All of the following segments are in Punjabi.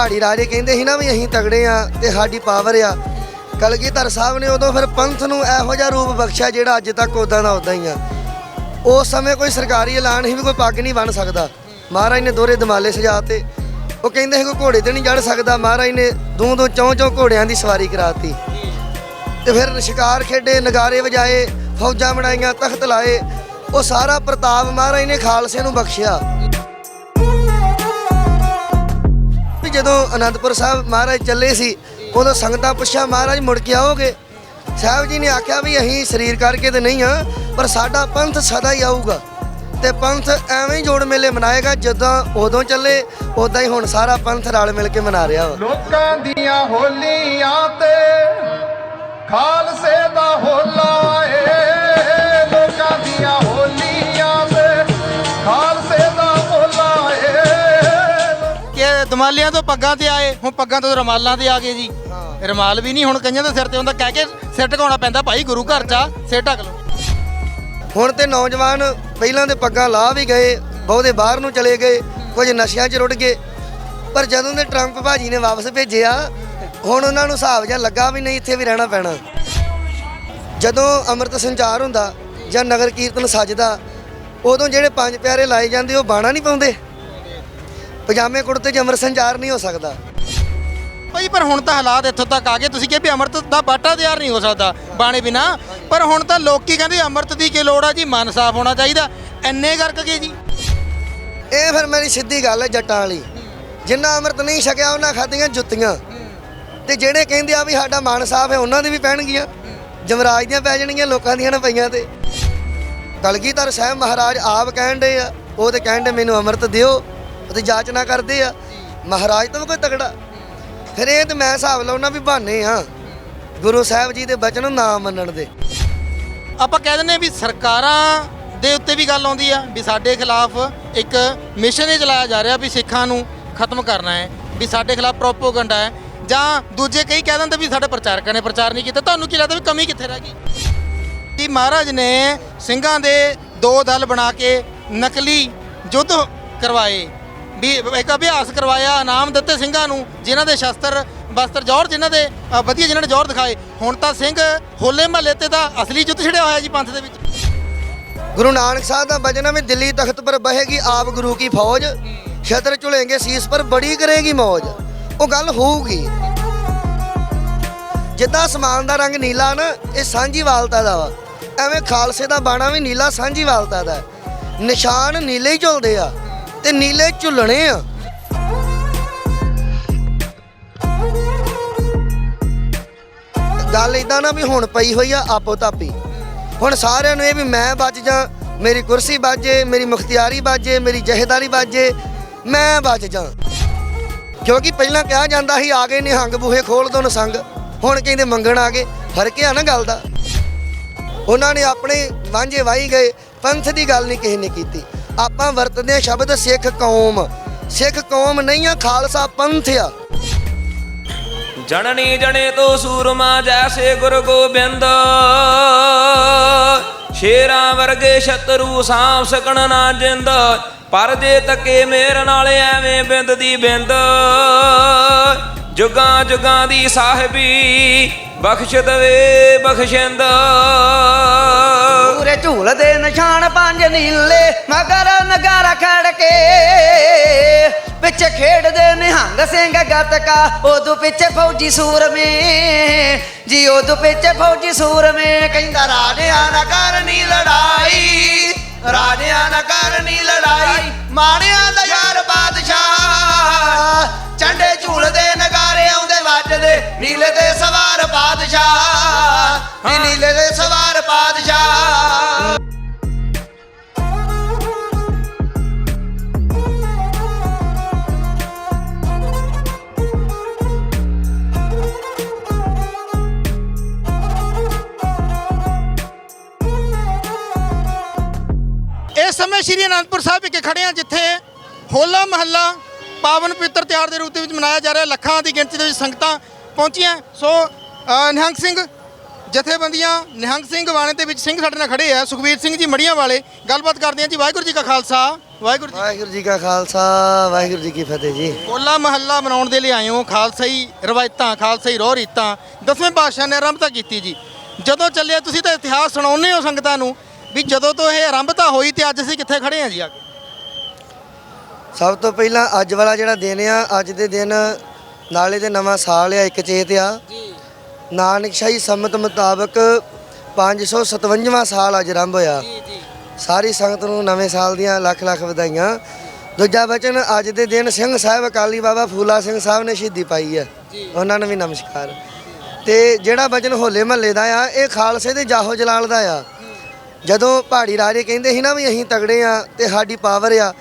ਜਦੋਂ ਪਹਾੜੀ ਰਾਜੇ ਕਹਿੰਦੇ ਸੀ ਨਾ ਵੀ ਅਸੀਂ ਤਗੜੇ ਆ ਤੇ ਸਾਡੀ ਪਾਵਰ ਆ। ਕਲਗੀਧਰ ਸਾਹਿਬ ਨੇ ਉਦੋਂ ਫਿਰ ਪੰਥ ਨੂੰ ਇਹੋ ਜਿਹਾ ਰੂਪ ਬਖਸ਼ਿਆ ਜਿਹੜਾ ਅੱਜ ਤੱਕ ਉਦਾਂ ਦਾ ਉਦਾਂ ਹੀ ਆ। ਉਸ ਸਮੇਂ ਕੋਈ ਸਰਕਾਰੀ ਐਲਾਨ ਹੀ ਵੀ ਕੋਈ ਪੱਗ ਨਹੀਂ ਬਣ ਸਕਦਾ। ਮਹਾਰਾਜ ਨੇ ਦੋਰੇ ਦਮਾਲੇ ਸਜਾਤੇ ਉਹ ਕਹਿੰਦੇ ਸੀ ਕੋਈ ਘੋੜੇ ਤੇ ਨਹੀਂ ਚੜ ਸਕਦਾ। ਮਹਾਰਾਜ ਨੇ ਦੂੰ ਦੂੰ ਚੌਂ ਚੌਂ ਘੋੜਿਆਂ ਦੀ ਸਵਾਰੀ ਕਰਾਤੀ। ਤੇ ਫਿਰ ਸ਼ਿਕਾਰ ਖੇਡੇ, ਨਗਾਰੇ ਵਜਾਏ, ਫੌਜਾਂ ਬਣਾਈਆਂ, ਤਖਤ ਲਾਏ। ਉਹ ਸਾਰਾ ਪ੍ਰਤਾਪ ਮਹਾਰਾਜ ਨੇ ਖਾਲਸੇ ਨੂੰ ਬਖਸ਼ਿਆ। ਵੀ ਜਦੋਂ ਅਨੰਦਪੁਰ ਸਾਹਿਬ ਮਹਾਰਾਜ ਚੱਲੇ ਸੀ, ਉਦੋਂ ਸੰਗਤਾਂ ਪੁੱਛਿਆ, ਮਹਾਰਾਜ, ਮੁੜ ਕੇ ਆਓਗੇ? ਸਾਹਿਬ ਜੀ ਨੇ ਆਖਿਆ ਵੀ ਅਸੀਂ ਸਰੀਰ ਕਰਕੇ ਤੇ ਨਹੀਂ ਆ ਪਰ ਸਾਡਾ ਪੰਥ ਸਦਾ ਹੀ ਆਊਗਾ। ਤੇ ਪੰਥ ਐਵੇਂ ਹੀ ਜੋੜ ਮੇਲੇ ਮਨਾਏਗਾ, ਜਦੋਂ ਉਦੋਂ ਚੱਲੇ, ਉਦਾਂ ਹੀ ਹੁਣ ਸਾਰਾ ਪੰਥ ਰਲ ਮਿਲ ਕੇ ਮਨਾ ਰਿਹਾ ਵਾ। ਲੋਕਾਂ ਦੀਆਂ ਹੋਲੀਆਂ ਤੇ ਖਾਲਸੇ ਦਾ ਹੋਲਾ ਏ। ਕਿ ਦਮਾਲਿਆਂ ਤੋਂ ਪੱਗਾਂ ਤੇ ਆਏ ਹੁਣ ਪੱਗਾਂ ਤੋਂ ਰਮਾਲਾਂ ਤੇ ਆ ਗਏ ਜੀ। ਰਮਾਲ ਵੀ ਨਹੀਂ ਹੁਣ ਕਈਆਂ ਦੇ ਸਿਰ ਤੇ ਹੁੰਦਾ ਕਹਿ ਕੇ ਸਿਰ ਢਕਾਉਣਾ ਪੈਂਦਾ ਭਾਈ ਗੁਰੂ ਘਰ ਚ ਆ, ਸਿਰ ਢੱਕ ਲਓ। ਹੁਣ ਤੇ ਨੌਜਵਾਨ ਪਹਿਲਾਂ ਦੇ ਪੱਗਾਂ ਲਾ ਵੀ ਗਏ ਬਹੁਤੇ ਬਾਹਰ ਨੂੰ ਚਲੇ ਗਏ ਕੁਝ ਨਸ਼ਿਆਂ 'ਚ ਰੁੜ ਗਏ। ਪਰ ਜਦੋਂ ਦੇ ਟਰੰਪ ਭਾਜੀ ਨੇ ਵਾਪਸ ਭੇਜਿਆ ਹੁਣ ਉਹਨਾਂ ਨੂੰ ਹਿਸਾਬ ਜਿਹਾ ਲੱਗਾ ਵੀ ਨਹੀਂ ਇੱਥੇ ਵੀ ਰਹਿਣਾ ਪੈਣਾ। ਜਦੋਂ ਅੰਮ੍ਰਿਤ ਸੰਚਾਰ ਹੁੰਦਾ ਜਾਂ ਨਗਰ ਕੀਰਤਨ ਸੱਜਦਾ ਉਦੋਂ ਜਿਹੜੇ ਪੰਜ ਪਿਆਰੇ ਲਾਏ ਜਾਂਦੇ ਉਹ ਬਾਣਾ ਨਹੀਂ ਪਾਉਂਦੇ। ਪਜਾਮੇ ਕੁੜਤੇ 'ਚ ਅੰਮ੍ਰਿਤ ਸੰਚਾਰ ਨਹੀਂ ਹੋ ਸਕਦਾ। ਭਾਈ ਪਰ ਹੁਣ ਤਾਂ ਹਾਲਾਤ ਇੱਥੋਂ ਤੱਕ ਆ ਗਏ। ਤੁਸੀਂ ਕਿਹਾ ਵੀ ਅੰਮ੍ਰਿਤ ਦਾ ਬਾਟਾ ਤਿਆਰ ਨਹੀਂ ਹੋ ਸਕਦਾ ਬਾਣੇ ਬਿਨਾ। ਪਰ ਹੁਣ ਤਾਂ ਲੋਕੀ ਕਹਿੰਦੇ ਅੰਮ੍ਰਿਤ ਦੀ ਕੀ ਲੋੜ ਆ ਜੀ? ਮਨ ਸਾਫ਼ ਹੋਣਾ ਚਾਹੀਦਾ। ਐਨੇ ਕਰਕੇ ਗਏ ਜੀ? ਇਹ ਫਿਰ ਮੇਰੀ ਸਿੱਧੀ ਗੱਲ ਹੈ ਜੱਟਾਂ ਵਾਲੀ। ਜਿੰਨਾ ਅੰਮ੍ਰਿਤ ਨਹੀਂ ਛਕਿਆ ਉਹਨਾਂ ਖਾਧੀਆਂ ਜੁੱਤੀਆਂ। ਤੇ ਜਿਹੜੇ ਕਹਿੰਦੇ ਆ ਵੀ ਸਾਡਾ ਮਨ ਸਾਫ਼ ਹੈ ਉਹਨਾਂ ਦੀ ਵੀ ਪੈਣਗੀਆਂ। ਜਮਰਾਜ ਦੀਆਂ ਪੈ ਜਾਣਗੀਆਂ ਲੋਕਾਂ ਦੀਆਂ ਨਾ ਪਈਆਂ ਤੇ। ਕਲਗੀਧਰ ਸਾਹਿਬ ਮਹਾਰਾਜ ਆਪ ਕਹਿਣ ਦੇ ਆ ਉਹ ਤੇ ਕਹਿਣ ਦੇ ਮੈਨੂੰ ਅੰਮ੍ਰਿਤ ਦਿਓ। ਉਹ ਤੇ ਜਾਚਨਾ ਕਰਦੇ ਆ। ਮਹਾਰਾਜ ਤੋਂ ਵੀ ਕੋਈ ਤਗੜਾ ਫਿਰ ਇਹ ਤੇ ਮੈਂ ਹਿਸਾਬ ਲਾਉਣਾ ਵੀ ਬਹਾਨੇ ਆ। ਗੁਰੂ ਸਾਹਿਬ ਜੀ ਦੇ ਬਚਨ ਨਾ ਮੰਨਣ ਦੇ। ਆਪਾਂ ਕਹਿ ਦਿੰਦੇ ਵੀ ਸਰਕਾਰਾਂ ਦੇ ਉੱਤੇ ਵੀ ਗੱਲ ਆਉਂਦੀ ਆ ਵੀ ਸਾਡੇ ਖਿਲਾਫ ਇੱਕ ਮਿਸ਼ਨ ਹੀ ਚਲਾਇਆ ਜਾ ਰਿਹਾ ਵੀ ਸਿੱਖਾਂ ਨੂੰ ਖਤਮ ਕਰਨਾ ਹੈ, ਵੀ ਸਾਡੇ ਖਿਲਾਫ ਪ੍ਰੋਪੋਗੰਡਾ ਹੈ। ਜਾਂ ਦੂਜੇ ਕਈ ਕਹਿ ਦਿੰਦੇ ਵੀ ਸਾਡੇ ਪ੍ਰਚਾਰਕਾਂ ਨੇ ਪ੍ਰਚਾਰ ਨਹੀਂ ਕੀਤਾ। ਤੁਹਾਨੂੰ ਕੀ ਲੱਗਦਾ ਵੀ ਕਮੀ ਕਿੱਥੇ ਰਹਿ ਗਈ? ਕਿ ਮਹਾਰਾਜ ਨੇ ਸਿੰਘਾਂ ਦੇ ਦੋ ਦਲ ਬਣਾ ਕੇ ਨਕਲੀ ਯੁੱਧ ਕਰਵਾਏ। ਵੀ ਇੱਕ ਅਭਿਆਸ ਕਰਵਾਇਆ ਇਨਾਮ ਦਿੱਤੇ ਸਿੰਘਾਂ ਨੂੰ ਜਿਨ੍ਹਾਂ ਦੇ ਸ਼ਸਤਰ ਬਸਤਰ ਜੌਹਰ ਜਿਨ੍ਹਾਂ ਦੇ ਅ, ਵਧੀਆ ਜਿਨ੍ਹਾਂ ਨੇ ਜੌਹਰ ਦਿਖਾਏ। ਹੁਣ ਤਾਂ ਸਿੰਘ ਹੋਲੇ ਮਹੱਲੇ ਤੇ ਤਾਂ ਅਸਲੀ ਯੁੱਧ ਛਿੜਿਆ ਹੋਇਆ ਜੀ ਪੰਥ ਦੇ ਵਿੱਚ। ਗੁਰੂ ਨਾਨਕ ਸਾਹਿਬ ਦਾ ਬਚਨ ਹੈ ਵੀ ਦਿੱਲੀ ਤਖਤ ਪਰ ਬਹੇਗੀ ਆਪ ਗੁਰੂ ਕੀ ਫੌਜ। ਛਤਰ ਝੁਲੇਂਗੇ ਸੀਸ ਪਰ ਬੜੀ ਕਰੇਗੀ ਮੌਜ। ਉਹ ਗੱਲ ਹੋਊਗੀ। ਜਿੱਦਾਂ ਸਮਾਨ ਦਾ ਰੰਗ ਨੀਲਾ ਨਾ ਇਹ ਸਾਂਝੀ ਵਾਲਤਾ ਦਾ ਵਾ। ਐਵੇਂ ਖਾਲਸੇ ਦਾ ਬਾਣਾ ਵੀ ਨੀਲਾ ਸਾਂਝੀ ਵਾਲਤਾ ਦਾ ਹੈ। ਨਿਸ਼ਾਨ ਨੀਲੇ ਹੀ ਝੁਲਦੇ ਆ। ਤੇ ਨੀਲੇ ਝੁੱਲਣੇ ਆ। ਗੱਲ ਇਦਾਂ ਨਾ ਵੀ ਹੁਣ ਪਈ ਹੋਈ ਆ, ਆਪੋ ਤਾਪੀ। ਹੁਣ ਸਾਰਿਆਂ ਨੂੰ ਇਹ ਵੀ ਮੈਂ ਬਚ ਜਾ, ਮੇਰੀ ਕੁਰਸੀ ਬਾਜੇ ਮੇਰੀ ਮੁਖਤਿਆਰੀ ਬਾਜੇ ਮੇਰੀ ਜਹੇਦਾਰੀ ਬਾਜੇ ਮੈਂ ਬਚ ਜਾ। ਕਿਉਂਕਿ ਪਹਿਲਾਂ ਕਿਹਾ ਜਾਂਦਾ ਸੀ, ਆ ਗਏ ਨਿਹੰਗ ਬੂਹੇ, ਖੋਲ ਦੋ ਨਸੰਗ। ਹੁਣ ਕਹਿੰਦੇ ਮੰਗਣ ਆ ਗਏ ਫ਼ਰਕ ਆ ਨਾ ਗੱਲ ਦਾ। ਉਹਨਾਂ ਨੇ ਆਪਣੇ ਵਾਂਝੇ ਵਾਈ ਗਏ, ਪੰਥ ਦੀ ਗੱਲ ਨਹੀਂ ਕਿਸੇ ਨੇ ਕੀਤੀ। ਆਪਾਂ ਵਰਤਦੇ ਹਾਂ ਸ਼ਬਦ ਸਿੱਖ ਕੌਮ। ਸਿੱਖ ਕੌਮ ਨਹੀਂ ਆ, ਖਾਲਸਾ ਪੰਥ ਆ। ਜਣਨੀ ਜਣੇ ਤੋ ਸੂਰਮਾ ਜੈਸੇ ਗੁਰ ਗੋਬਿੰਦ। ਸ਼ੇਰਾਂ ਵਰਗੇ ਸ਼ਤਰੂ ਸਾਂਭ ਸਕਣ ਨਾ ਜਿੰਦ। ਪਰ ਜੇ ਤੱਕੇ ਮੇਰ ਨਾਲ ਐਵੇਂ ਬਿੰਦ ਦੀ ਬਿੰਦ, ਜੁਗਾਂ ਜੁਗਾਂ ਦੀ ਸਾਹਿਬੀ ਬਖਸ਼ ਦਵੇ ਬਖਸ਼ਿੰਦ। ਪੂਰੇ ਝੂਲ ਦੇ ਨਿਸ਼ਾਨ ਪੰਜ ਨੀਲੇ, ਮਗਰ ਨਗਾਰਾ ਖੜ ਕੇ ਪਿੱਛੇ ਖੇਡਦੇ ਨਿਹੰਗ ਸਿੰਘ ਗਤਕਾ ਉਦੋਂ ਪਿੱਛੇ ਫੌਜੀ ਸੂਰਮੇ। ਜੀ ਉਦੋਂ ਪਿੱਛੇ ਫੌਜੀ ਸੂਰਮੇ, ਕਹਿੰਦਾ ਰਾਜਿਆਂ ਨਾ ਕਰਨੀ ਲੜਾਈ। ਰਾਜਿਆਂ ਨਾ ਕਰਨੀ ਲੜਾਈ ਮਾਣਿਆਂ ਦਾ ਯਾਰ ਬਾਦਸ਼ਾਹ। ਚੰਡੇ ਝੂਲਦੇ ਨਗਾਰੇ ਆਉਂਦੇ ਵੱਜਦੇ ਨੀਲੇ ਤੇ ਸਵਾਰ ਬਾਦਸ਼ਾਹ। ਨੀਲੇ ਤੇ ਸਵਾਰ ਬਾਦਸ਼ਾਹ। ਸਮੇਂ ਸ਼੍ਰੀ ਅਨੰਦਪੁਰ ਸਾਹਿਬ ਵਿਖੇ ਖੜੇ ਹਾਂ ਜਿੱਥੇ ਹੋਲਾ ਮਹੱਲਾ ਪਾਵਨ ਪਵਿੱਤਰ ਤਿਉਹਾਰ ਦੇ ਰੂਪ ਦੇ ਵਿੱਚ ਮਨਾਇਆ ਜਾ ਰਿਹਾ ਲੱਖਾਂ ਦੀ ਗਿਣਤੀ ਦੇ ਵਿੱਚ ਸੰਗਤਾਂ ਪਹੁੰਚੀਆਂ ਸੋ ਨਿਹੰਗ ਸਿੰਘ ਜਥੇਬੰਦੀਆਂ ਨਿਹੰਗ ਸਿੰਘ ਵਾਣੇ ਦੇ ਵਿੱਚ ਸਿੰਘ ਸਾਡੇ ਨਾਲ ਖੜੇ ਆ। ਸੁਖਵੀਰ ਸਿੰਘ ਜੀ ਮੜੀਆਂ ਵਾਲੇ ਗੱਲਬਾਤ ਕਰਦੇ ਹਾਂ ਜੀ। ਵਾਹਿਗੁਰੂ ਜੀ ਕਾ ਖਾਲਸਾ ਵਾਹਿਗੁਰੂ ਜੀ ਵਾਹਿਗੁਰੂ ਜੀ ਕਾ ਖਾਲਸਾ ਵਾਹਿਗੁਰੂ ਜੀ ਕੀ ਫਤਿਹ ਜੀ। ਹੋਲਾ ਮਹੱਲਾ ਮਨਾਉਣ ਦੇ ਲਈ ਆਏ ਹੋ। ਖਾਲਸਾਈ ਰਵਾਇਤਾਂ ਖਾਲਸਾਈ ਰੋਹ ਰੀਤਾਂ ਦਸਵੇਂ ਪਾਤਸ਼ਾਹ ਨੇ ਆਰੰਭਤਾ ਕੀਤੀ ਜੀ। ਜਦੋਂ ਚੱਲਿਆ ਤੁਸੀਂ ਤਾਂ ਇਤਿਹਾਸ ਸੁਣਾਉਂਦੇ ਹੋ ਸੰਗਤਾਂ ਨੂੰ। ਵੀ ਜਦੋਂ ਤੋਂ ਇਹ ਆਰੰਭਤਾ ਹੋਈ ਤੇ ਅੱਜ ਅਸੀਂ ਕਿੱਥੇ ਖੜੇ ਹਾਂ ਜੀ ਆ ਕੇ? ਸਭ ਤੋਂ ਪਹਿਲਾਂ ਅੱਜ ਵਾਲਾ ਜਿਹੜਾ ਦਿਨ ਆ ਅੱਜ ਦੇ ਦਿਨ ਨਾਲੇ ਦੇ ਨਵਾਂ ਸਾਲ ਆ ਇੱਕ ਚੇਤ ਆ। ਜੀ। ਨਾਨਕਸ਼ਾਹੀ ਸੰਮਤ ਮੁਤਾਬਕ 557ਵਾਂ ਸਾਲ ਅੱਜ ਆਰੰਭ ਹੋਇਆ। ਜੀ ਜੀ। ਸਾਰੀ ਸੰਗਤ ਨੂੰ ਨਵੇਂ ਸਾਲ ਦੀਆਂ ਲੱਖ ਲੱਖ ਵਧਾਈਆਂ। ਦੂਜਾ ਵਚਨ ਅੱਜ ਦੇ ਦਿਨ ਸਿੰਘ ਸਾਹਿਬ ਅਕਾਲੀ ਬਾਬਾ ਫੂਲਾ ਸਿੰਘ ਸਾਹਿਬ ਨੇ ਸ਼ਹੀਦੀ ਪਾਈ ਹੈ ਜੀ। ਉਹਨਾਂ ਨੂੰ ਵੀ ਨਮਸਕਾਰ। ਤੇ ਜਿਹੜਾ ਵਚਨ ਹੋਲੇ ਮਹੱਲੇ ਦਾ ਆ ਇਹ ਖਾਲਸੇ ਦੇ ਜਾਹੋ ਜਲਾਲ ਦਾ ਆ। ਜਦੋਂ ਪਹਾੜੀ ਰਾਜੇ ਕਹਿੰਦੇ ਸੀ ਨਾ ਵੀ ਅਸੀਂ ਤਗੜੇ ਆ ਤੇ ਸਾਡੀ ਪਾਵਰ ਆ,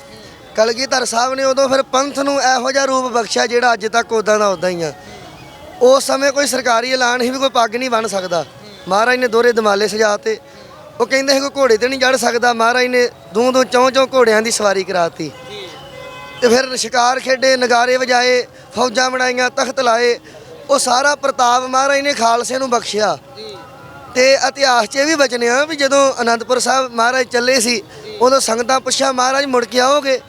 ਕਲਗੀਧਰ ਸਾਹਿਬ ਨੇ ਉਦੋਂ ਫਿਰ ਪੰਥ ਨੂੰ ਇਹੋ ਜਿਹਾ ਰੂਪ ਬਖਸ਼ਿਆ ਜਿਹੜਾ ਅੱਜ ਤੱਕ ਉਦਾਂ ਦਾ ਉਦਾਂ ਹੀ ਆ। ਉਸ ਸਮੇਂ ਕੋਈ ਸਰਕਾਰੀ ਐਲਾਨ ਸੀ ਵੀ ਕੋਈ ਪੱਗ ਨਹੀਂ ਬਣ ਸਕਦਾ। ਮਹਾਰਾਜ ਨੇ ਦੋਰੇ ਦਮਾਲੇ ਸਜਾਤੇ। ਉਹ ਕਹਿੰਦੇ ਸੀ ਕੋਈ ਘੋੜੇ ਤੇ ਨਹੀਂ ਚੜ ਸਕਦਾ। ਮਹਾਰਾਜ ਨੇ ਦੂੰ ਦੂੰ ਚੌਂ ਚੌਂ ਘੋੜਿਆਂ ਦੀ ਸਵਾਰੀ ਕਰਾਤੀ। ਤੇ ਫਿਰ ਸ਼ਿਕਾਰ ਖੇਡੇ, ਨਗਾਰੇ ਵਜਾਏ, ਫੌਜਾਂ ਬਣਾਈਆਂ, ਤਖਤ ਲਾਏ। ਉਹ ਸਾਰਾ ਪ੍ਰਤਾਪ ਮਹਾਰਾਜ ਨੇ ਖਾਲਸੇ ਨੂੰ ਬਖਸ਼ਿਆ। ਤੇ ਇਤਿਹਾਸ 'ਚ ਇਹ ਵੀ ਬਚਨਿਆ ਵੀ ਜਦੋਂ ਅਨੰਦਪੁਰ ਸਾਹਿਬ ਮਹਾਰਾਜ ਚੱਲੇ ਸੀ, ਉਦੋਂ ਸੰਗਤਾਂ ਪੁੱਛਿਆ, ਮਹਾਰਾਜ, ਮੁੜ ਕੇ ਆਓਗੇ?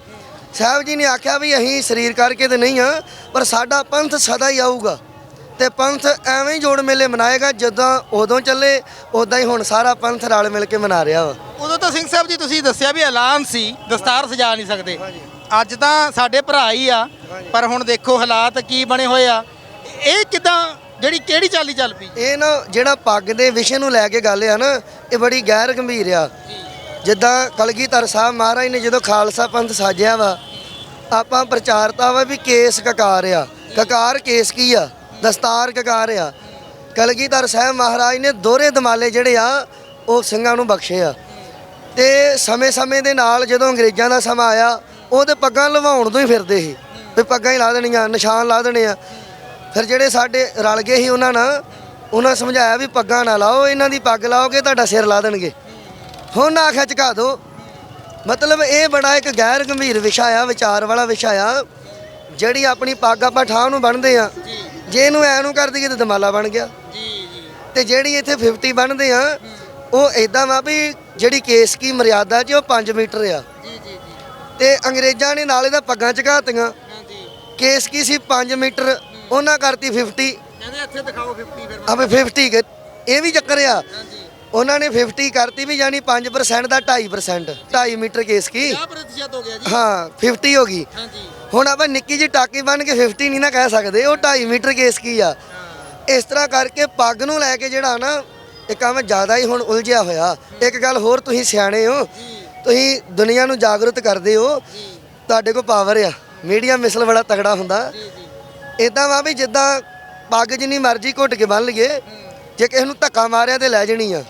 ਸਾਹਿਬ ਜੀ ਨੇ ਆਖਿਆ ਵੀ ਅਸੀਂ ਸਰੀਰ ਕਰਕੇ ਤੇ ਨਹੀਂ ਆ, ਪਰ ਸਾਡਾ ਪੰਥ ਸਦਾ ਹੀ ਆਊਗਾ ਤੇ ਪੰਥ ਐਵੇਂ ਹੀ ਜੋੜ ਮੇਲੇ ਮਨਾਏਗਾ ਜਦੋਂ ਉਦੋਂ ਚੱਲੇ, ਉਦਾਂ ਹੀ ਹੁਣ ਸਾਰਾ ਪੰਥ ਰਲ ਮਿਲ ਕੇ ਮਨਾ ਰਿਹਾ ਵਾ। ਉਦੋਂ ਤਾਂ ਸਿੰਘ ਸਾਹਿਬ ਜੀ ਤੁਸੀਂ ਦੱਸਿਆ ਵੀ ਐਲਾਨ ਸੀ, ਦਸਤਾਰ ਸਜਾ ਨਹੀਂ ਸਕਦੇ। ਅੱਜ ਤਾਂ ਸਾਡੇ ਭਰਾ ਹੀ ਆ, ਪਰ ਹੁਣ ਦੇਖੋ ਹਾਲਾਤ ਕੀ ਬਣੇ ਹੋਏ ਆ। ਇਹ ਕਿਦਾਂ ਜਿਹੜੀ ਕਿਹੜੀ ਚਾਲੀ ਚੱਲ ਪਈ? ਇਹ ਨਾ ਜਿਹੜਾ ਪੱਗ ਦੇ ਵਿਸ਼ੇ ਨੂੰ ਲੈ ਕੇ ਗੱਲ ਆ ਨਾ, ਇਹ ਬੜੀ ਗੈਰ ਗੰਭੀਰ ਆ। ਜਿੱਦਾਂ ਕਲਗੀਧਰ ਸਾਹਿਬ ਮਹਾਰਾਜ ਨੇ ਜਦੋਂ ਖਾਲਸਾ ਪੰਥ ਸਾਜਿਆ ਵਾ, ਆਪਾਂ ਪ੍ਰਚਾਰਤਾ ਵਾ ਵੀ ਕੇਸ ਕਕਾਰ ਆ। ਕਕਾਰ ਕੇਸ ਕੀ ਆ? ਦਸਤਾਰ ਕਕਾਰ ਆ। ਕਲਗੀਧਰ ਸਾਹਿਬ ਮਹਾਰਾਜ ਨੇ ਦੋਹਰੇ ਦਮਾਲੇ ਜਿਹੜੇ ਆ, ਉਹ ਸਿੰਘਾਂ ਨੂੰ ਬਖਸ਼ੇ ਆ। ਤੇ ਸਮੇਂ-ਸਮੇਂ ਦੇ ਨਾਲ ਜਦੋਂ ਅੰਗਰੇਜ਼ਾਂ ਦਾ ਸਮਾਂ ਆਇਆ, ਉਹਦੇ ਪੱਗਾਂ ਲਵਾਉਣ ਤੋਂ ਹੀ ਫਿਰਦੇ ਸੀ। ਵੀ ਪੱਗਾਂ ਹੀ ਲਾ ਦੇਣੀਆਂ, ਨਿਸ਼ਾਨ ਲਾ ਦੇਣੇ ਆ। ਫਿਰ ਜਿਹੜੇ ਸਾਡੇ ਰਲ ਗਏ ਸੀ ਉਹਨਾਂ ਨਾਲ ਉਹਨਾਂ ਸਮਝਾਇਆ ਵੀ ਪੱਗਾਂ ਨਾ ਲਾਓ ਇਹਨਾਂ ਦੀ ਪੱਗ ਲਾਓਗੇ ਤੁਹਾਡਾ ਸਿਰ ਲਾ ਦੇਣਗੇ। ਹੁਣ ਨਾ ਝੁਕਾ ਦਿਓ ਮਤਲਬ ਇਹ ਬੜਾ ਇੱਕ ਗੈਰ ਗੰਭੀਰ ਵਿਸ਼ਾ ਆ ਵਿਚਾਰ ਵਾਲਾ ਵਿਸ਼ਾ ਆ ਜਿਹੜੀ ਆਪਣੀ ਪੱਗ ਆਪਾਂ ਠਾਹ ਨੂੰ ਬੰਨਦੇ ਆ ਜੇ। ਇਹਨੂੰ ਐ ਨੂੰ ਕਰ ਦਈਏ ਤਾਂ ਦਮਾਲਾ ਬਣ ਗਿਆ। ਤੇ ਜਿਹੜੀ ਇੱਥੇ 50 ਬੰਨਦੇ ਆ ਉਹ ਇਦਾਂ ਵਾ ਵੀ ਜਿਹੜੀ ਕੇਸ ਕੀ ਮਰਿਆਦਾ 'ਚ ਉਹ 5 ਮੀਟਰ ਆ। ਤੇ ਅੰਗਰੇਜ਼ਾਂ ਨੇ ਨਾਲੇ ਦਾ ਪੱਗਾਂ ਚਕਾਤੀਆਂ ਕੇਸ ਕੀ ਸੀ? 5 ਮੀਟਰ। ਉਹਨਾਂ ਕਰਤੀ 50 ਕਹਿੰਦੇ ਇੱਥੇ ਦਿਖਾਓ 50 ਫਿਰ ਅਬੇ 50 ਗਏ। ਇਹ ਵੀ ਚੱਕਰ ਆ। ਹਾਂਜੀ। ਉਹਨਾਂ ਨੇ 50 ਕਰਤੀ ਵੀ ਯਾਨੀ 5% ਦਾ 2.5% 2.5 ਮੀਟਰ ਕੇਸ ਕੀ? 50% ਹੋ ਗਿਆ ਜੀ। ਹਾਂ 50 ਹੋ ਗਈ। ਹਾਂਜੀ। ਹੁਣ ਆਪਾਂ ਨਿੱਕੀ ਜਿਹੀ ਟਾਕੀ ਬਣ ਕੇ 50 ਨਹੀਂ ਨਾ ਕਹਿ ਸਕਦੇ। ਉਹ 2.5 ਮੀਟਰ ਕੇਸ ਕੀ ਆ? ਇਸ ਤਰ੍ਹਾਂ ਕਰਕੇ ਪੱਗ ਨੂੰ ਲੈ ਕੇ ਜਿਹੜਾ ਨਾ ਇਹ ਕੰਮ ਜ਼ਿਆਦਾ ਹੀ ਹੁਣ ਉਲਝਿਆ ਹੋਇਆ। ਇੱਕ ਗੱਲ ਹੋਰ ਤੁਸੀਂ ਸਿਆਣੇ ਹੋ। ਤੁਸੀਂ ਦੁਨੀਆ ਨੂੰ ਜਾਗਰੂਕ ਕਰਦੇ ਹੋ। ਤੁਹਾਡੇ ਕੋਲ ਪਾਵਰ ਆ। ਮੀਡੀਆ ਮਿਸਲ ਬੜਾ ਤਗੜਾ ਹੁੰਦਾ। ਇਦਾਂ ਵਾ ਵੀ ਜਿੱਦਾਂ ਪੱਗ ਜਿੰਨੀ ਮਰਜ਼ੀ ਘੁੱਟ ਕੇ ਬੰਨ ਲਈਏ ਜੇ ਕਿਸੇ ਨੂੰ ਧੱਕਾ ਮਾਰਿਆ ਤੇ ਲੈ ਜਣੀ ਆ।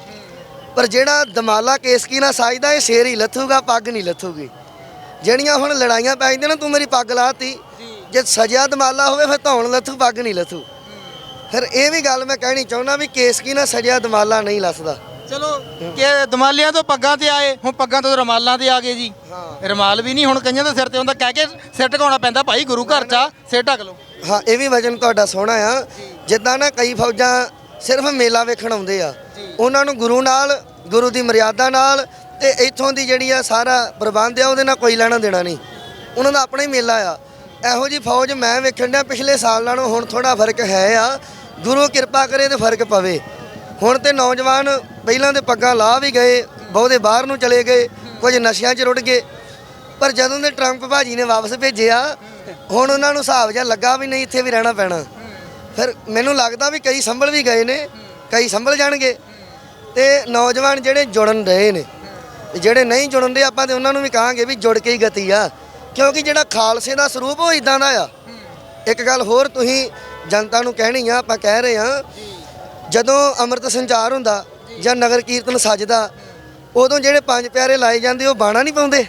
ਪਰ ਜਿਹੜਾ ਦਮਾਲਾ ਕੇਸ ਕੀ ਨਾ ਸਾਜਦਾ ਇਹ ਸ਼ੇਰ ਹੀ ਲੱਥੂਗਾ ਪੱਗ ਨਹੀਂ ਲੱਥੂਗੀ। ਜਿਹੜੀਆਂ ਹੁਣ ਲੜਾਈਆਂ ਪੈ ਜਾਂਦੀਆਂ ਨਾ ਤੂੰ ਮੇਰੀ ਪੱਗ ਲਾਤੀ। ਜੇ। ਸਜਿਆ ਦਮਾਲਾ ਹੋਵੇ ਫਿਰ ਧੌਣ ਲੱਥੂ ਪੱਗ ਨਹੀਂ ਲੱਥੂ। ਫਿਰ ਇਹ ਵੀ ਗੱਲ ਮੈਂ ਕਹਿਣੀ ਚਾਹੁੰਦਾ ਵੀ ਕੇਸ ਕੀ ਨਾ ਸਜਿਆ ਦਮਾਲਾ ਨਹੀਂ ਲੱਥਦਾ। ਚਲੋ ਕਿ ਦਮਾਲਿਆਂ ਤੋਂ ਪੱਗਾਂ ਤੇ ਆਏ ਹੁਣ ਪੱਗਾਂ ਤੋਂ ਰਮਾਲਾਂ ਤੇ ਆ ਗਏ ਜੀ। ਰਮਾਲ ਵੀ ਨਹੀਂ ਹੁਣ ਕਈਆਂ ਦੇ ਸਿਰ ਤੇ ਹੁੰਦਾ ਕਹਿ ਕੇ ਸਿਰ ਢਕਾਉਣਾ ਪੈਂਦਾ ਭਾਈ ਗੁਰੂ ਘਰ ਚ ਆ, ਸਿਰ ਢੱਕ ਲਓ। ਹਾਂ ਇਹ ਵੀ ਵਜਨ ਤੁਹਾਡਾ ਸੋਹਣਾ ਆ। ਜਿੱਦਾਂ ਨਾ ਕਈ ਫੌਜਾਂ ਸਿਰਫ ਮੇਲਾ ਵੇਖਣ ਆਉਂਦੇ ਆ ਉਹਨਾਂ ਨੂੰ ਗੁਰੂ ਨਾਲ ਗੁਰੂ ਦੀ ਮਰਿਆਦਾ ਨਾਲ ਤੇ ਇੱਥੋਂ ਦੀ ਜਿਹੜੀ ਆ ਸਾਰਾ ਪ੍ਰਬੰਧ ਆ ਉਹਦੇ ਨਾਲ ਕੋਈ ਲੈਣਾ ਦੇਣਾ ਨਹੀਂ। ਉਹਨਾਂ ਦਾ ਆਪਣਾ ਹੀ ਮੇਲਾ ਆ। ਇਹੋ ਜੀ ਫੌਜ ਮੈਂ ਵੇਖਣ ਡਿਆ ਪਿਛਲੇ ਸਾਲ ਨਾਲੋਂ ਹੁਣ ਥੋੜਾ ਫ਼ਰਕ ਹੈ ਆ। ਗੁਰੂ ਕਿਰਪਾ ਕਰੇ ਤੇ ਫ਼ਰਕ ਪਵੇ। ਹੁਣ ਤੇ ਨੌਜਵਾਨ ਪਹਿਲਾਂ ਦੇ ਪੱਗਾਂ ਲਾ ਵੀ ਗਏ, ਬਹੁਤੇ ਬਾਹਰ ਨੂੰ ਚਲੇ ਗਏ, ਕੁਝ ਨਸ਼ਿਆਂ 'ਚ ਰੁੜ ਗਏ। ਪਰ ਜਦੋਂ ਦੇ ਟਰੰਪ ਭਾਜੀ ਨੇ ਵਾਪਸ ਭੇਜਿਆ, ਹੁਣ ਉਹਨਾਂ ਨੂੰ ਹਿਸਾਬ ਜਿਹਾ ਲੱਗਾ ਵੀ ਨਹੀਂ ਇੱਥੇ ਵੀ ਰਹਿਣਾ ਪੈਣਾ। ਫਿਰ ਮੈਨੂੰ ਲੱਗਦਾ ਵੀ ਕਈ ਸੰਭਲ ਵੀ ਗਏ ਨੇ, ਕਈ ਸੰਭਲ ਜਾਣਗੇ। ਤੇ ਨੌਜਵਾਨ ਜਿਹੜੇ ਜੁੜਨ ਰਹੇ ਨੇ, ਜਿਹੜੇ ਨਹੀਂ ਜੁੜਨ ਦੇ ਆਪਾਂ ਤੇ ਉਹਨਾਂ ਨੂੰ ਵੀ ਕਹਾਂਗੇ ਵੀ ਜੁੜ ਕੇ ਹੀ ਗਤੀ ਆ। ਕਿਉਂਕਿ ਜਿਹੜਾ ਖਾਲਸੇ ਦਾ ਸਰੂਪ ਉਹ ਇਦਾਂ ਦਾ ਆ। ਇੱਕ ਗੱਲ ਹੋਰ ਤੁਸੀਂ ਜਨਤਾ ਨੂੰ ਕਹਿਣੀ ਆ, ਆਪਾਂ ਕਹਿ ਰਹੇ ਆ ਜਦੋਂ ਅੰਮ੍ਰਿਤ ਸੰਚਾਰ ਹੁੰਦਾ ਜਾਂ ਨਗਰ ਕੀਰਤਨ ਸੱਜਦਾ ਉਦੋਂ ਜਿਹੜੇ ਪੰਜ ਪਿਆਰੇ ਲਾਏ ਜਾਂਦੇ ਉਹ ਬਾਣਾ ਨਹੀਂ ਪਾਉਂਦੇ?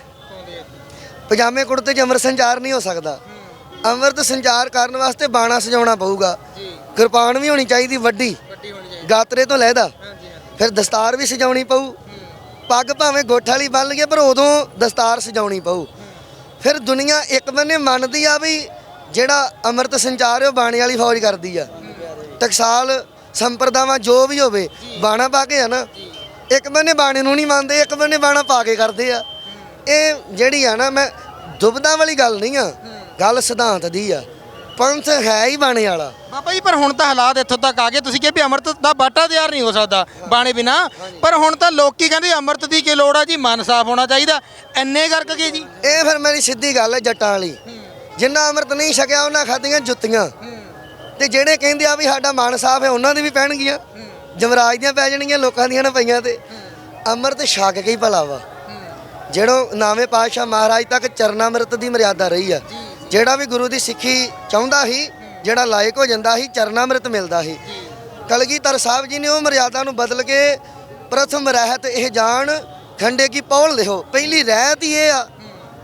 ਪਜਾਮੇ ਕੁੜਤੇ 'ਚ ਅੰਮ੍ਰਿਤ ਸੰਚਾਰ ਨਹੀਂ ਹੋ ਸਕਦਾ। ਅੰਮ੍ਰਿਤ ਸੰਚਾਰ ਕਰਨ ਵਾਸਤੇ ਬਾਣਾ ਸਜਾਉਣਾ ਪਊਗਾ। ਕਿਰਪਾਨ ਵੀ ਹੋਣੀ ਚਾਹੀਦੀ ਵੱਡੀ। ਗਾਤਰੇ ਤੋਂ ਹਾਂਜੀ ਫਿਰ ਦਸਤਾਰ ਵੀ ਸਜਾਉਣੀ ਪਊ। ਪੱਗ ਭਾਵੇਂ ਗੋਠ ਵਾਲੀ ਬੰਨ ਲਈਏ ਪਰ ਉਦੋਂ ਦਸਤਾਰ ਸਜਾਉਣੀ ਪਊ। ਫਿਰ ਦੁਨੀਆ ਇੱਕ ਬੰਨੇ ਮੰਨਦੀ ਆ ਵੀ ਜਿਹੜਾ ਅੰਮ੍ਰਿਤ ਸੰਚਾਰ ਉਹ ਬਾਣੇ ਵਾਲੀ ਫੌਜ ਕਰਦੀ ਆ। ਟਕਸਾਲ ਸੰਪਰਦਾਵਾਂ ਜੋ ਵੀ ਹੋਵੇ ਬਾਣਾ ਪਾ ਕੇ ਆ ਨਾ ਇੱਕ ਬੰਨੇ ਬਾਣੇ ਨੂੰ ਨਹੀਂ ਮੰਨਦੇ ਇੱਕ ਬੰਨੇ ਬਾਣਾ ਪਾ ਕੇ ਕਰਦੇ ਆ। ਇਹ ਜਿਹੜੀ ਆ ਨਾ ਮੈਂ ਦੁਬਦਾ ਵਾਲੀ ਗੱਲ ਨਹੀਂ ਆ ਗੱਲ ਸਿਧਾਂਤ ਦੀ ਆ। ਪੰਥ ਹੈ ਹੀ ਬਾਣੇ ਵਾਲਾ। ਬਾਬਾ ਜੀ ਪਰ ਹੁਣ ਤਾਂ ਹਾਲਾਤ ਇੱਥੋਂ ਤੱਕ ਆ ਗਏ। ਤੁਸੀਂ ਕਿਹਾ ਵੀ ਅੰਮ੍ਰਿਤ ਦਾ ਬਾਟਾ ਤਿਆਰ ਨਹੀਂ ਹੋ ਸਕਦਾ ਬਾਣੇ ਬਿਨਾ। ਪਰ ਹੁਣ ਤਾਂ ਲੋਕੀ ਕਹਿੰਦੇ ਅੰਮ੍ਰਿਤ ਦੀ ਕੀ ਲੋੜ ਆ ਜੀ? ਮਨ ਸਾਫ਼ ਹੋਣਾ ਚਾਹੀਦਾ। ਐਨੇ ਕਰਕੇ ਗਏ ਜੀ? ਇਹ ਫਿਰ ਮੇਰੀ ਸਿੱਧੀ ਗੱਲ ਹੈ ਜੱਟਾਂ ਵਾਲੀ। ਜਿੰਨਾ ਅੰਮ੍ਰਿਤ ਨਹੀਂ ਛਕਿਆ ਉਹਨਾਂ ਖਾਧੀਆਂ ਜੁੱਤੀਆਂ। ਤੇ ਜਿਹੜੇ ਕਹਿੰਦੇ ਆ ਵੀ ਸਾਡਾ ਮਨ ਸਾਫ਼ ਹੈ ਉਹਨਾਂ ਦੀ ਵੀ ਪੈਣਗੀਆਂ। ਜਮਰਾਜ ਦੀਆਂ ਪੈ ਜਾਣਗੀਆਂ ਲੋਕਾਂ ਦੀਆਂ ਨਾ ਪਈਆਂ ਤੇ। ਅੰਮ੍ਰਿਤ ਛਕ ਕੇ ਹੀ ਭਲਾ ਵਾ। ਜਿਹੜੋ ਨਾਵੇਂ ਪਾਤਸ਼ਾਹ ਮਹਾਰਾਜ ਤੱਕ ਚਰਨਾਮ੍ਰਿਤ ਦੀ ਮਰਿਆਦਾ ਰਹੀ ਆ। ਜਿਹੜਾ ਵੀ ਗੁਰੂ ਦੀ ਸਿੱਖੀ ਚਾਹੁੰਦਾ ਸੀ ਜਿਹੜਾ ਲਾਇਕ ਹੋ ਜਾਂਦਾ ਸੀ ਚਰਨਾਮ੍ਰਿਤ ਮਿਲਦਾ ਸੀ। ਕਲਗੀਧਰ ਸਾਹਿਬ ਜੀ ਨੇ ਉਹ ਮਰਿਆਦਾ ਨੂੰ ਬਦਲ ਕੇ ਪ੍ਰਥਮ ਰਹਿਤ ਇਹ ਜਾਣ ਖੰਡੇ ਕੀ ਪੌਲ ਲਿਓ ਪਹਿਲੀ ਰਹਿਤ ਹੀ ਇਹ ਆ।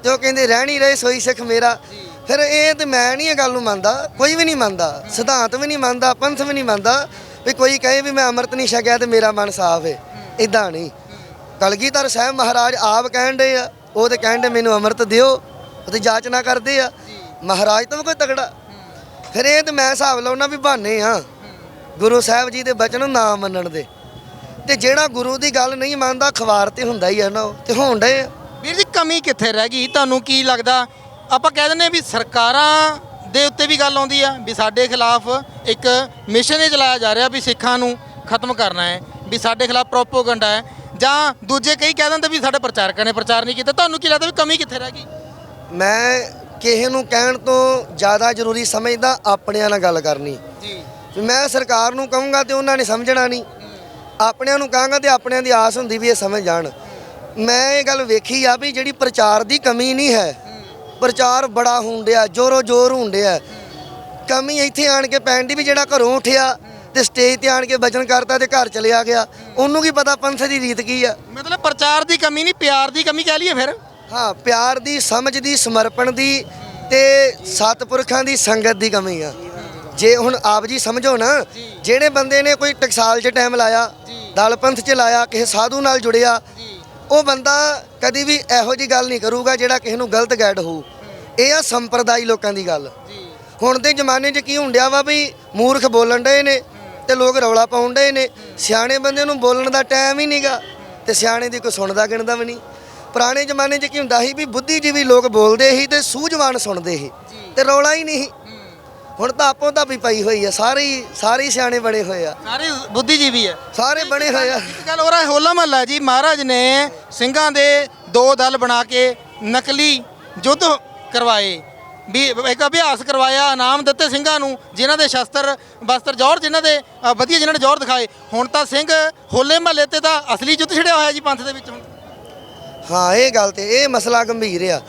ਤੇ ਉਹ ਕਹਿੰਦੇ ਰਹਿਣੀ ਰਹੇ ਸੋਈ ਸਿੱਖ ਮੇਰਾ। ਫਿਰ ਇਹ ਤੇ ਮੈਂ ਨਹੀਂ ਇਹ ਗੱਲ ਨੂੰ ਮੰਨਦਾ, ਕੋਈ ਵੀ ਨਹੀਂ ਮੰਨਦਾ, ਸਿਧਾਂਤ ਵੀ ਨਹੀਂ ਮੰਨਦਾ, ਪੰਥ ਵੀ ਨਹੀਂ ਮੰਨਦਾ ਵੀ ਕੋਈ ਕਹੇ ਵੀ ਮੈਂ ਅੰਮ੍ਰਿਤ ਨਹੀਂ ਛਕਿਆ ਤੇ ਮੇਰਾ ਮਨ ਸਾਫ਼ ਹੈ ਇਦਾਂ ਨਹੀਂ। ਕਲਗੀਧਰ ਸਾਹਿਬ ਮਹਾਰਾਜ ਆਪ ਕਹਿਣ ਦੇ ਆ, ਉਹ ਤੇ ਕਹਿਣ ਦੇ ਮੈਨੂੰ ਅੰਮ੍ਰਿਤ ਦਿਓ, ਉਹ ਤੇ ਜਾਚਨਾ ਕਰਦੇ ਆ। ਮਹਾਰਾਜ ਤੋਂ ਵੀ ਕੋਈ ਤਗੜਾ ਫਿਰ ਇਹ ਤੇ ਮੈਂ ਹਿਸਾਬ ਲਾਉਣਾ ਵੀ ਬਹਾਨੇ ਆ। ਗੁਰੂ ਸਾਹਿਬ ਜੀ ਦੇ ਬਚਨ ਨਾ ਮੰਨਣ ਦੇ। ਤੇ ਜਿਹੜਾ ਗੁਰੂ ਦੀ ਗੱਲ ਨਹੀਂ ਮੰਨਦਾ ਖਵਾਰ ਤੇ ਹੁੰਦਾ ਹੀ ਆ ਨਾ ਉਹ, ਤੇ ਹੋਣ ਡਏ ਆ। ਵੀਰ ਜੀ, ਕਮੀ ਕਿੱਥੇ ਰਹਿ ਗਈ? ਤੁਹਾਨੂੰ ਕੀ ਲੱਗਦਾ ਆਪਾਂ ਕਹਿ ਦਿੰਦੇ ਵੀ ਸਰਕਾਰਾਂ ਦੇ ਉੱਤੇ ਵੀ ਗੱਲ ਆਉਂਦੀ ਆ ਵੀ ਸਾਡੇ ਖਿਲਾਫ ਇੱਕ ਮਿਸ਼ਨ ਇਹ ਚਲਾਇਆ ਜਾ ਰਿਹਾ ਵੀ ਸਿੱਖਾਂ ਨੂੰ ਖਤਮ ਕਰਨਾ ਹੈ ਵੀ ਸਾਡੇ ਖਿਲਾਫ ਪ੍ਰੋਪੋਗੰਡਾ ਹੈ ਜਾਂ ਦੂਜੇ ਕਈ ਕਹਿ ਦਿੰਦੇ ਵੀ ਸਾਡੇ ਪ੍ਰਚਾਰਕਾਂ ਨੇ ਪ੍ਰਚਾਰ ਨਹੀਂ ਕੀਤਾ। ਤੁਹਾਨੂੰ ਕੀ ਲੱਗਦਾ ਵੀ ਕਮੀ ਕਿੱਥੇ ਰਹਿ ਗਈ? ਮੈਂ ਕਿਸੇ ਨੂੰ ਕਹਿਣ ਤੋਂ ਜ਼ਿਆਦਾ ਜ਼ਰੂਰੀ ਸਮਝਦਾ ਆਪਣਿਆਂ ਨਾਲ ਗੱਲ ਕਰਨੀ। ਜੀ। ਮੈਂ ਸਰਕਾਰ ਨੂੰ ਕਹੂੰਗਾ ਤੇ ਉਹਨਾਂ ਨੇ ਸਮਝਣਾ ਨਹੀਂ। ਆਪਣਿਆਂ ਨੂੰ ਕਹਾਂਗਾ ਤੇ ਆਪਣਿਆਂ ਦੀ ਆਸ ਹੁੰਦੀ ਵੀ ਇਹ ਸਮਝ ਜਾਣ। ਮੈਂ ਇਹ ਗੱਲ ਵੇਖੀ ਆ ਵੀ ਜਿਹੜੀ ਪ੍ਰਚਾਰ ਦੀ ਕਮੀ ਨਹੀਂ ਹੈ ਪ੍ਰਚਾਰ ਬੜਾ ਹੁੰਦਿਆ ਜੋਰੋ ਜੋਰ ਹੁੰਦਿਆ ਕਮੀ ਇੱਥੇ ਆਣ ਕੇ ਪੈਣ ਦੀ ਵੀ ਜਿਹੜਾ ਘਰੋਂ ਉੱਠਿਆ ਤੇ ਸਟੇਜ ਤੇ ਆਣ ਕੇ ਬਚਨ ਕਰਤਾ ਤੇ ਘਰ ਚਲਿਆ ਗਿਆ। ਉਹਨੂੰ ਕੀ ਪਤਾ ਪੰਥ ਦੀ ਰੀਤ ਕੀ ਆ? ਮਤਲਬ ਪ੍ਰਚਾਰ ਦੀ ਕਮੀ ਨਹੀਂ ਪਿਆਰ ਦੀ ਕਮੀ ਕਹਿ ਲਈਏ ਫਿਰ। ਹਾਂ ਪਿਆਰ ਦੀ ਸਮਝ ਦੀ ਸਮਰਪਣ ਦੀ ਤੇ ਸਤਪੁਰਖਾਂ ਦੀ ਸੰਗਤ ਦੀ ਕਮੀ ਆ। ਜੇ ਹੁਣ ਆਪ ਜੀ ਸਮਝੋ ਨਾ ਜਿਹੜੇ ਬੰਦੇ ਨੇ ਕੋਈ ਟਕਸਾਲ 'ਚ ਟਾਈਮ ਲਾਇਆ ਦਲ ਪੰਥ 'ਚ ਲਾਇਆ ਕਿਸੇ ਸਾਧੂ ਨਾਲ ਜੁੜਿਆ ਉਹ ਬੰਦਾ ਕਦੀ ਵੀ ਇਹੋ ਜੀ ਗੱਲ ਨਹੀਂ ਕਰੂਗਾ ਜਿਹੜਾ ਕਿਸੇ ਨੂੰ ਗਲਤ ਗਾਈਡ ਹੋਊ। ਇਹ ਆ ਸੰਪਰਦਾਈ ਲੋਕਾਂ ਦੀ ਗੱਲ। ਹੁਣ ਦੇ ਜ਼ਮਾਨੇ 'ਚ ਕੀ ਹੁੰਦਿਆ ਵਾ ਵੀ ਮੂਰਖ ਬੋਲਣ ਡਏ ਨੇ ਤੇ ਲੋਕ ਰੌਲਾ ਪਾਉਣ ਡਏ ਨੇ। ਸਿਆਣੇ ਬੰਦੇ ਨੂੰ ਬੋਲਣ ਦਾ ਟਾਈਮ ਹੀ ਨਹੀਂਗਾ ਤੇ ਸਿਆਣੇ ਦੀ ਕੋਈ ਸੁਣਦਾ ਗਿਣਦਾ ਵੀ ਨਹੀਂ। ਪੁਰਾਣੇ ਜ਼ਮਾਨੇ 'ਚ ਕੀ ਹੁੰਦਾ ਸੀ ਵੀ ਬੁੱਧੀਜੀਵੀ ਲੋਕ ਬੋਲਦੇ ਸੀ ਤੇ ਸੂਝਵਾਨ ਸੁਣਦੇ ਸੀ ਤੇ ਰੌਲਾ ਹੀ ਨਹੀਂ ਸੀ। ਹੁਣ ਤਾਂ ਆਪੋ ਤਾਂ ਵੀ ਪਈ ਹੋਈ ਆ ਸਾਰੇ ਹੀ ਸਾਰੇ ਹੀ ਸਿਆਣੇ ਬਣੇ ਹੋਏ ਆ। ਸਾਰੇ ਬੁੱਧੀਜੀਵੀ ਹੈ ਸਾਰੇ ਬਣੇ ਹੋਏ ਆ। ਗੱਲ ਹੋ ਰਿਹਾ ਹੋਲਾ ਮਹੱਲਾ ਜੀ ਮਹਾਰਾਜ ਨੇ ਸਿੰਘਾਂ ਦੇ ਦੋ ਦਲ ਬਣਾ ਕੇ ਨਕਲੀ ਯੁੱਧ ਕਰਵਾਏ। ਵੀ ਇੱਕ ਅਭਿਆਸ ਕਰਵਾਇਆ ਇਨਾਮ ਦਿੱਤੇ ਸਿੰਘਾਂ ਨੂੰ ਜਿਨ੍ਹਾਂ ਦੇ ਸ਼ਸਤਰ ਬਸਤਰ ਜੌਹਰ ਜਿਨ੍ਹਾਂ ਦੇ ਅ, ਵਧੀਆ ਜਿਨ੍ਹਾਂ ਨੇ ਜੌਹਰ ਦਿਖਾਏ। ਹੁਣ ਤਾਂ ਸਿੰਘ ਹੋਲੇ ਮਹੱਲੇ ਤੇ ਤਾਂ ਅਸਲੀ ਯੁੱਧ ਛਿੜਿਆ ਹੋਇਆ ਜੀ ਪੰਥ ਦੇ ਵਿੱਚ ਹੁਣ। ਹਾਂ ਇਹ ਗੱਲ ਤੇ ਇਹ ਮਸਲਾ ਗੰਭੀਰ ਆ।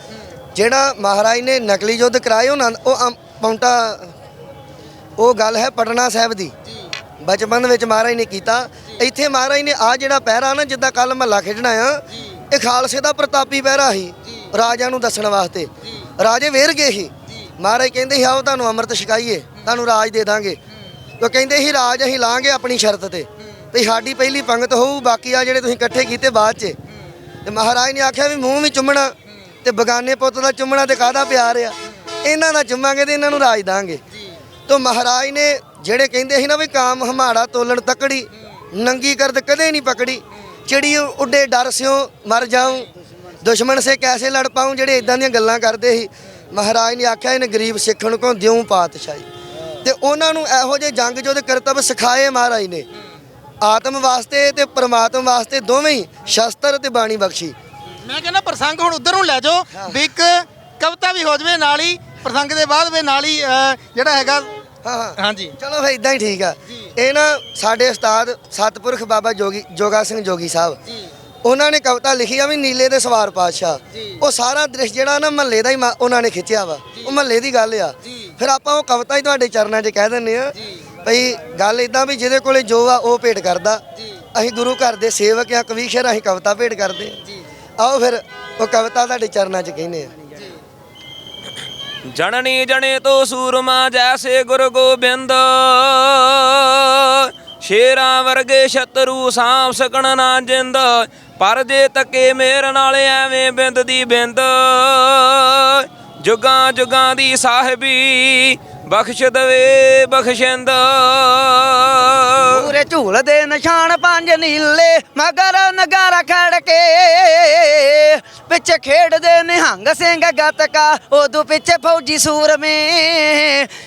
ਜਿਹੜਾ ਮਹਾਰਾਜ ਨੇ ਨਕਲੀ ਯੁੱਧ ਕਰਾਏ ਉਹਨਾਂ ਉਹ ਅਮ- ਪੌਂਟਾ ਉਹ ਗੱਲ ਹੈ ਪਟਨਾ ਸਾਹਿਬ ਦੀ। ਬਚਪਨ ਵਿੱਚ ਮਹਾਰਾਜ ਨੇ ਕੀਤਾ। ਇੱਥੇ ਮਹਾਰਾਜ ਨੇ ਆ ਜਿਹੜਾ ਪਹਿਰਾ ਨਾ ਜਿੱਦਾਂ ਕੱਲ ਮਹੱਲਾ ਖੇਡਣਾ ਆ ਇਹ ਖਾਲਸੇ ਦਾ ਪ੍ਰਤਾਪੀ ਪਹਿਰਾ ਸੀ ਰਾਜਿਆਂ ਨੂੰ ਦੱਸਣ ਵਾਸਤੇ। ਰਾਜੇ ਵੇਰ ਗਏ ਸੀ। ਮਹਾਰਾਜ ਕਹਿੰਦੇ ਸੀ ਆਓ ਤੁਹਾਨੂੰ ਅੰਮ੍ਰਿਤ ਛਕਾਈਏ ਤੁਹਾਨੂੰ ਰਾਜ ਦੇ ਦਾਂਗੇ। ਉਹ ਕਹਿੰਦੇ ਸੀ ਰਾਜ ਅਸੀਂ ਲਾਂਗੇ ਆਪਣੀ ਸ਼ਰਤ ਤੇ। ਵੀ ਸਾਡੀ ਪਹਿਲੀ ਪੰਗਤ ਹੋਊ ਬਾਕੀ ਆ ਜਿਹੜੇ ਤੁਸੀਂ ਇਕੱਠੇ ਕੀਤੇ ਬਾਅਦ 'ਚ। ਤੇ ਮਹਾਰਾਜ ਨੇ ਆਖਿਆ ਵੀ ਮੂੰਹ ਵੀ ਚੁੰਮਣਾ ਤੇ ਬਗਾਨੇ ਪੁੱਤ ਦਾ ਚੁੰਮਣਾ ਤੇ ਕਾਹਦਾ ਪਿਆਰ ਆ? ਇਹਨਾਂ ਦਾ ਚੁੰਮਾਂਗੇ ਤੇ ਇਹਨਾਂ ਨੂੰ ਰਾਜ ਦਾਂਗੇ। ਤੋ ਮਹਾਰਾਜ ਨੇ ਜਿਹੜੇ ਕਹਿੰਦੇ ਸੀ ਨਾ ਵੀ ਕਾਮ ਹਮਾੜਾ ਤੋਲਣ ਤਕੜੀ, ਨੰਗੀ ਕਰਦ ਕਦੇ ਨਹੀਂ ਪਕੜੀ। ਚਿੜੀ ਉੱਡੇ ਡਰ ਸਿਓ ਮਰ ਜਾਉ, ਦੁਸ਼ਮਣ ਸੇ ਕੈਸੇ ਲੜ ਪਾਉ, ਜਿਹੜੇ ਇਦਾਂ ਦੀਆਂ ਗੱਲਾਂ ਕਰਦੇ ਸੀ। ਮਹਾਰਾਜ ਨੇ ਆਖਿਆ, ਇਹਨੇ ਗਰੀਬ ਸਿੱਖਣ ਕੋ ਦਿਉ ਪਾਤਸ਼ਾਹੀ। ਤੇ ਉਹਨਾਂ ਨੂੰ ਇਹੋ ਜਿਹੇ ਜੰਗ ਜੋਧ ਕਰਤੱਵ ਸਿਖਾਏ ਮਹਾਰਾਜ ਨੇ। ਆਤਮ ਵਾਸਤੇ ਤੇ ਪ੍ਰਮਾਤਮ ਵਾਸਤੇ ਦੋਵੇਂ ਹੀ ਸ਼ਸਤਰ ਤੇ ਬਾਣੀ ਬਖਸ਼ੀ। ਮੈਂ ਕਹਿੰਦਾ ਪ੍ਰਸੰਗ ਹੁਣ ਉਧਰ ਨੂੰ ਲੈ ਜਾਓ, ਵੀ ਇੱਕ ਕਵਿਤਾ ਵੀ ਹੋ ਜਵੇ, ਨਾਲ ਹੀ ਪ੍ਰਸੰਗ ਦੇ ਬਾਅਦ ਵੀ ਨਾਲ ਹੀ ਜਿਹੜਾ ਹੈਗਾ ਹਾਂ ਹਾਂ। ਹਾਂਜੀ। ਚਲੋ ਫੇ ਇਦਾਂ ਹੀ ਠੀਕ ਆ। ਇਹ ਨਾ ਸਾਡੇ ਉਸਤਾਦ ਸਤਪੁਰਖ ਬਾਬਾ ਜੋਗੀ ਜੋਗਾ ਸਿੰਘ ਜੋਗੀ ਸਾਹਿਬ। ਉਹਨਾਂ ਨੇ ਕਵਿਤਾ ਲਿਖੀ ਆ ਵੀ ਨੀਲੇ ਦੇ ਸਵਾਰ ਪਾਤਸ਼ਾਹ। ਉਹ ਸਾਰਾ ਦ੍ਰਿਸ਼ ਜਿਹੜਾ ਨਾ ਮਹੱਲੇ ਦਾ ਹੀ ਮਾ- ਉਹਨਾਂ ਨੇ ਖਿੱਚਿਆ ਵਾ। ਉਹ ਮਹੱਲੇ ਦੀ ਗੱਲ ਆ। ਫਿਰ ਆਪਾਂ ਉਹ ਕਵਿਤਾ ਹੀ ਤੁਹਾਡੇ ਚਰਨਾਂ 'ਚ ਕਹਿ ਦਿੰਨੇ ਆ। ਭਈ ਗੱਲ ਇਦਾਂ ਵੀ ਜਿਹਦੇ ਕੋਲੇ ਜੋ ਆ ਉਹ ਭੇਟ ਕਰਦਾ। ਅਸੀਂ ਗੁਰੂ ਘਰ ਦੇ ਸੇਵਕ ਆ ਕਵੀਸ਼ਰ ਅਸੀਂ ਕਵਿਤਾ ਭੇਟ ਕਰਦੇ ਆ। ਆਓ ਫਿਰ ਉਹ ਕਵਿਤਾ ਤੁਹਾਡੇ ਚਰਨਾਂ 'ਚ ਕਹਿੰਦੇ ਆ। ਜਣਨੀ ਜਣੇ ਤੋ ਸੂਰਮਾ ਜੈਸੇ ਗੁਰੂ ਗੋਬਿੰਦ। ਸ਼ੇਰਾਂ ਵਰਗੇ ਸ਼ਤਰੂ ਸਾਂਭ ਸਕਣ ਨਾ ਜਿੰਦ। ਪਰ ਜੇ ਤੱਕੇ ਮੇਰ ਨਾਲ ਐਵੇਂ ਬਿੰਦ ਦੀ ਬਿੰਦ। ਜੁਗਾਂ ਜੁਗਾਂ ਦੀ ਸਾਹਿਬੀ ਬਖਸ਼ ਦਵੇ ਬਖਸ਼ਿੰਦ ਪੂਰੇ ਝੂਲ ਦੇ ਨਿਸ਼ਾਨ ਪੰਜ ਨੀਲੇ, ਮਗਰ ਨਗਾਰਾ ਖੜ ਕੇ ਪਿੱਛੇ ਖੇਡਦੇ ਨਿਹੰਗ ਸਿੰਘ ਗੱਤਕਾ, ਉਦੋਂ ਪਿੱਛੇ ਫੌਜੀ ਸੂਰਮੇ।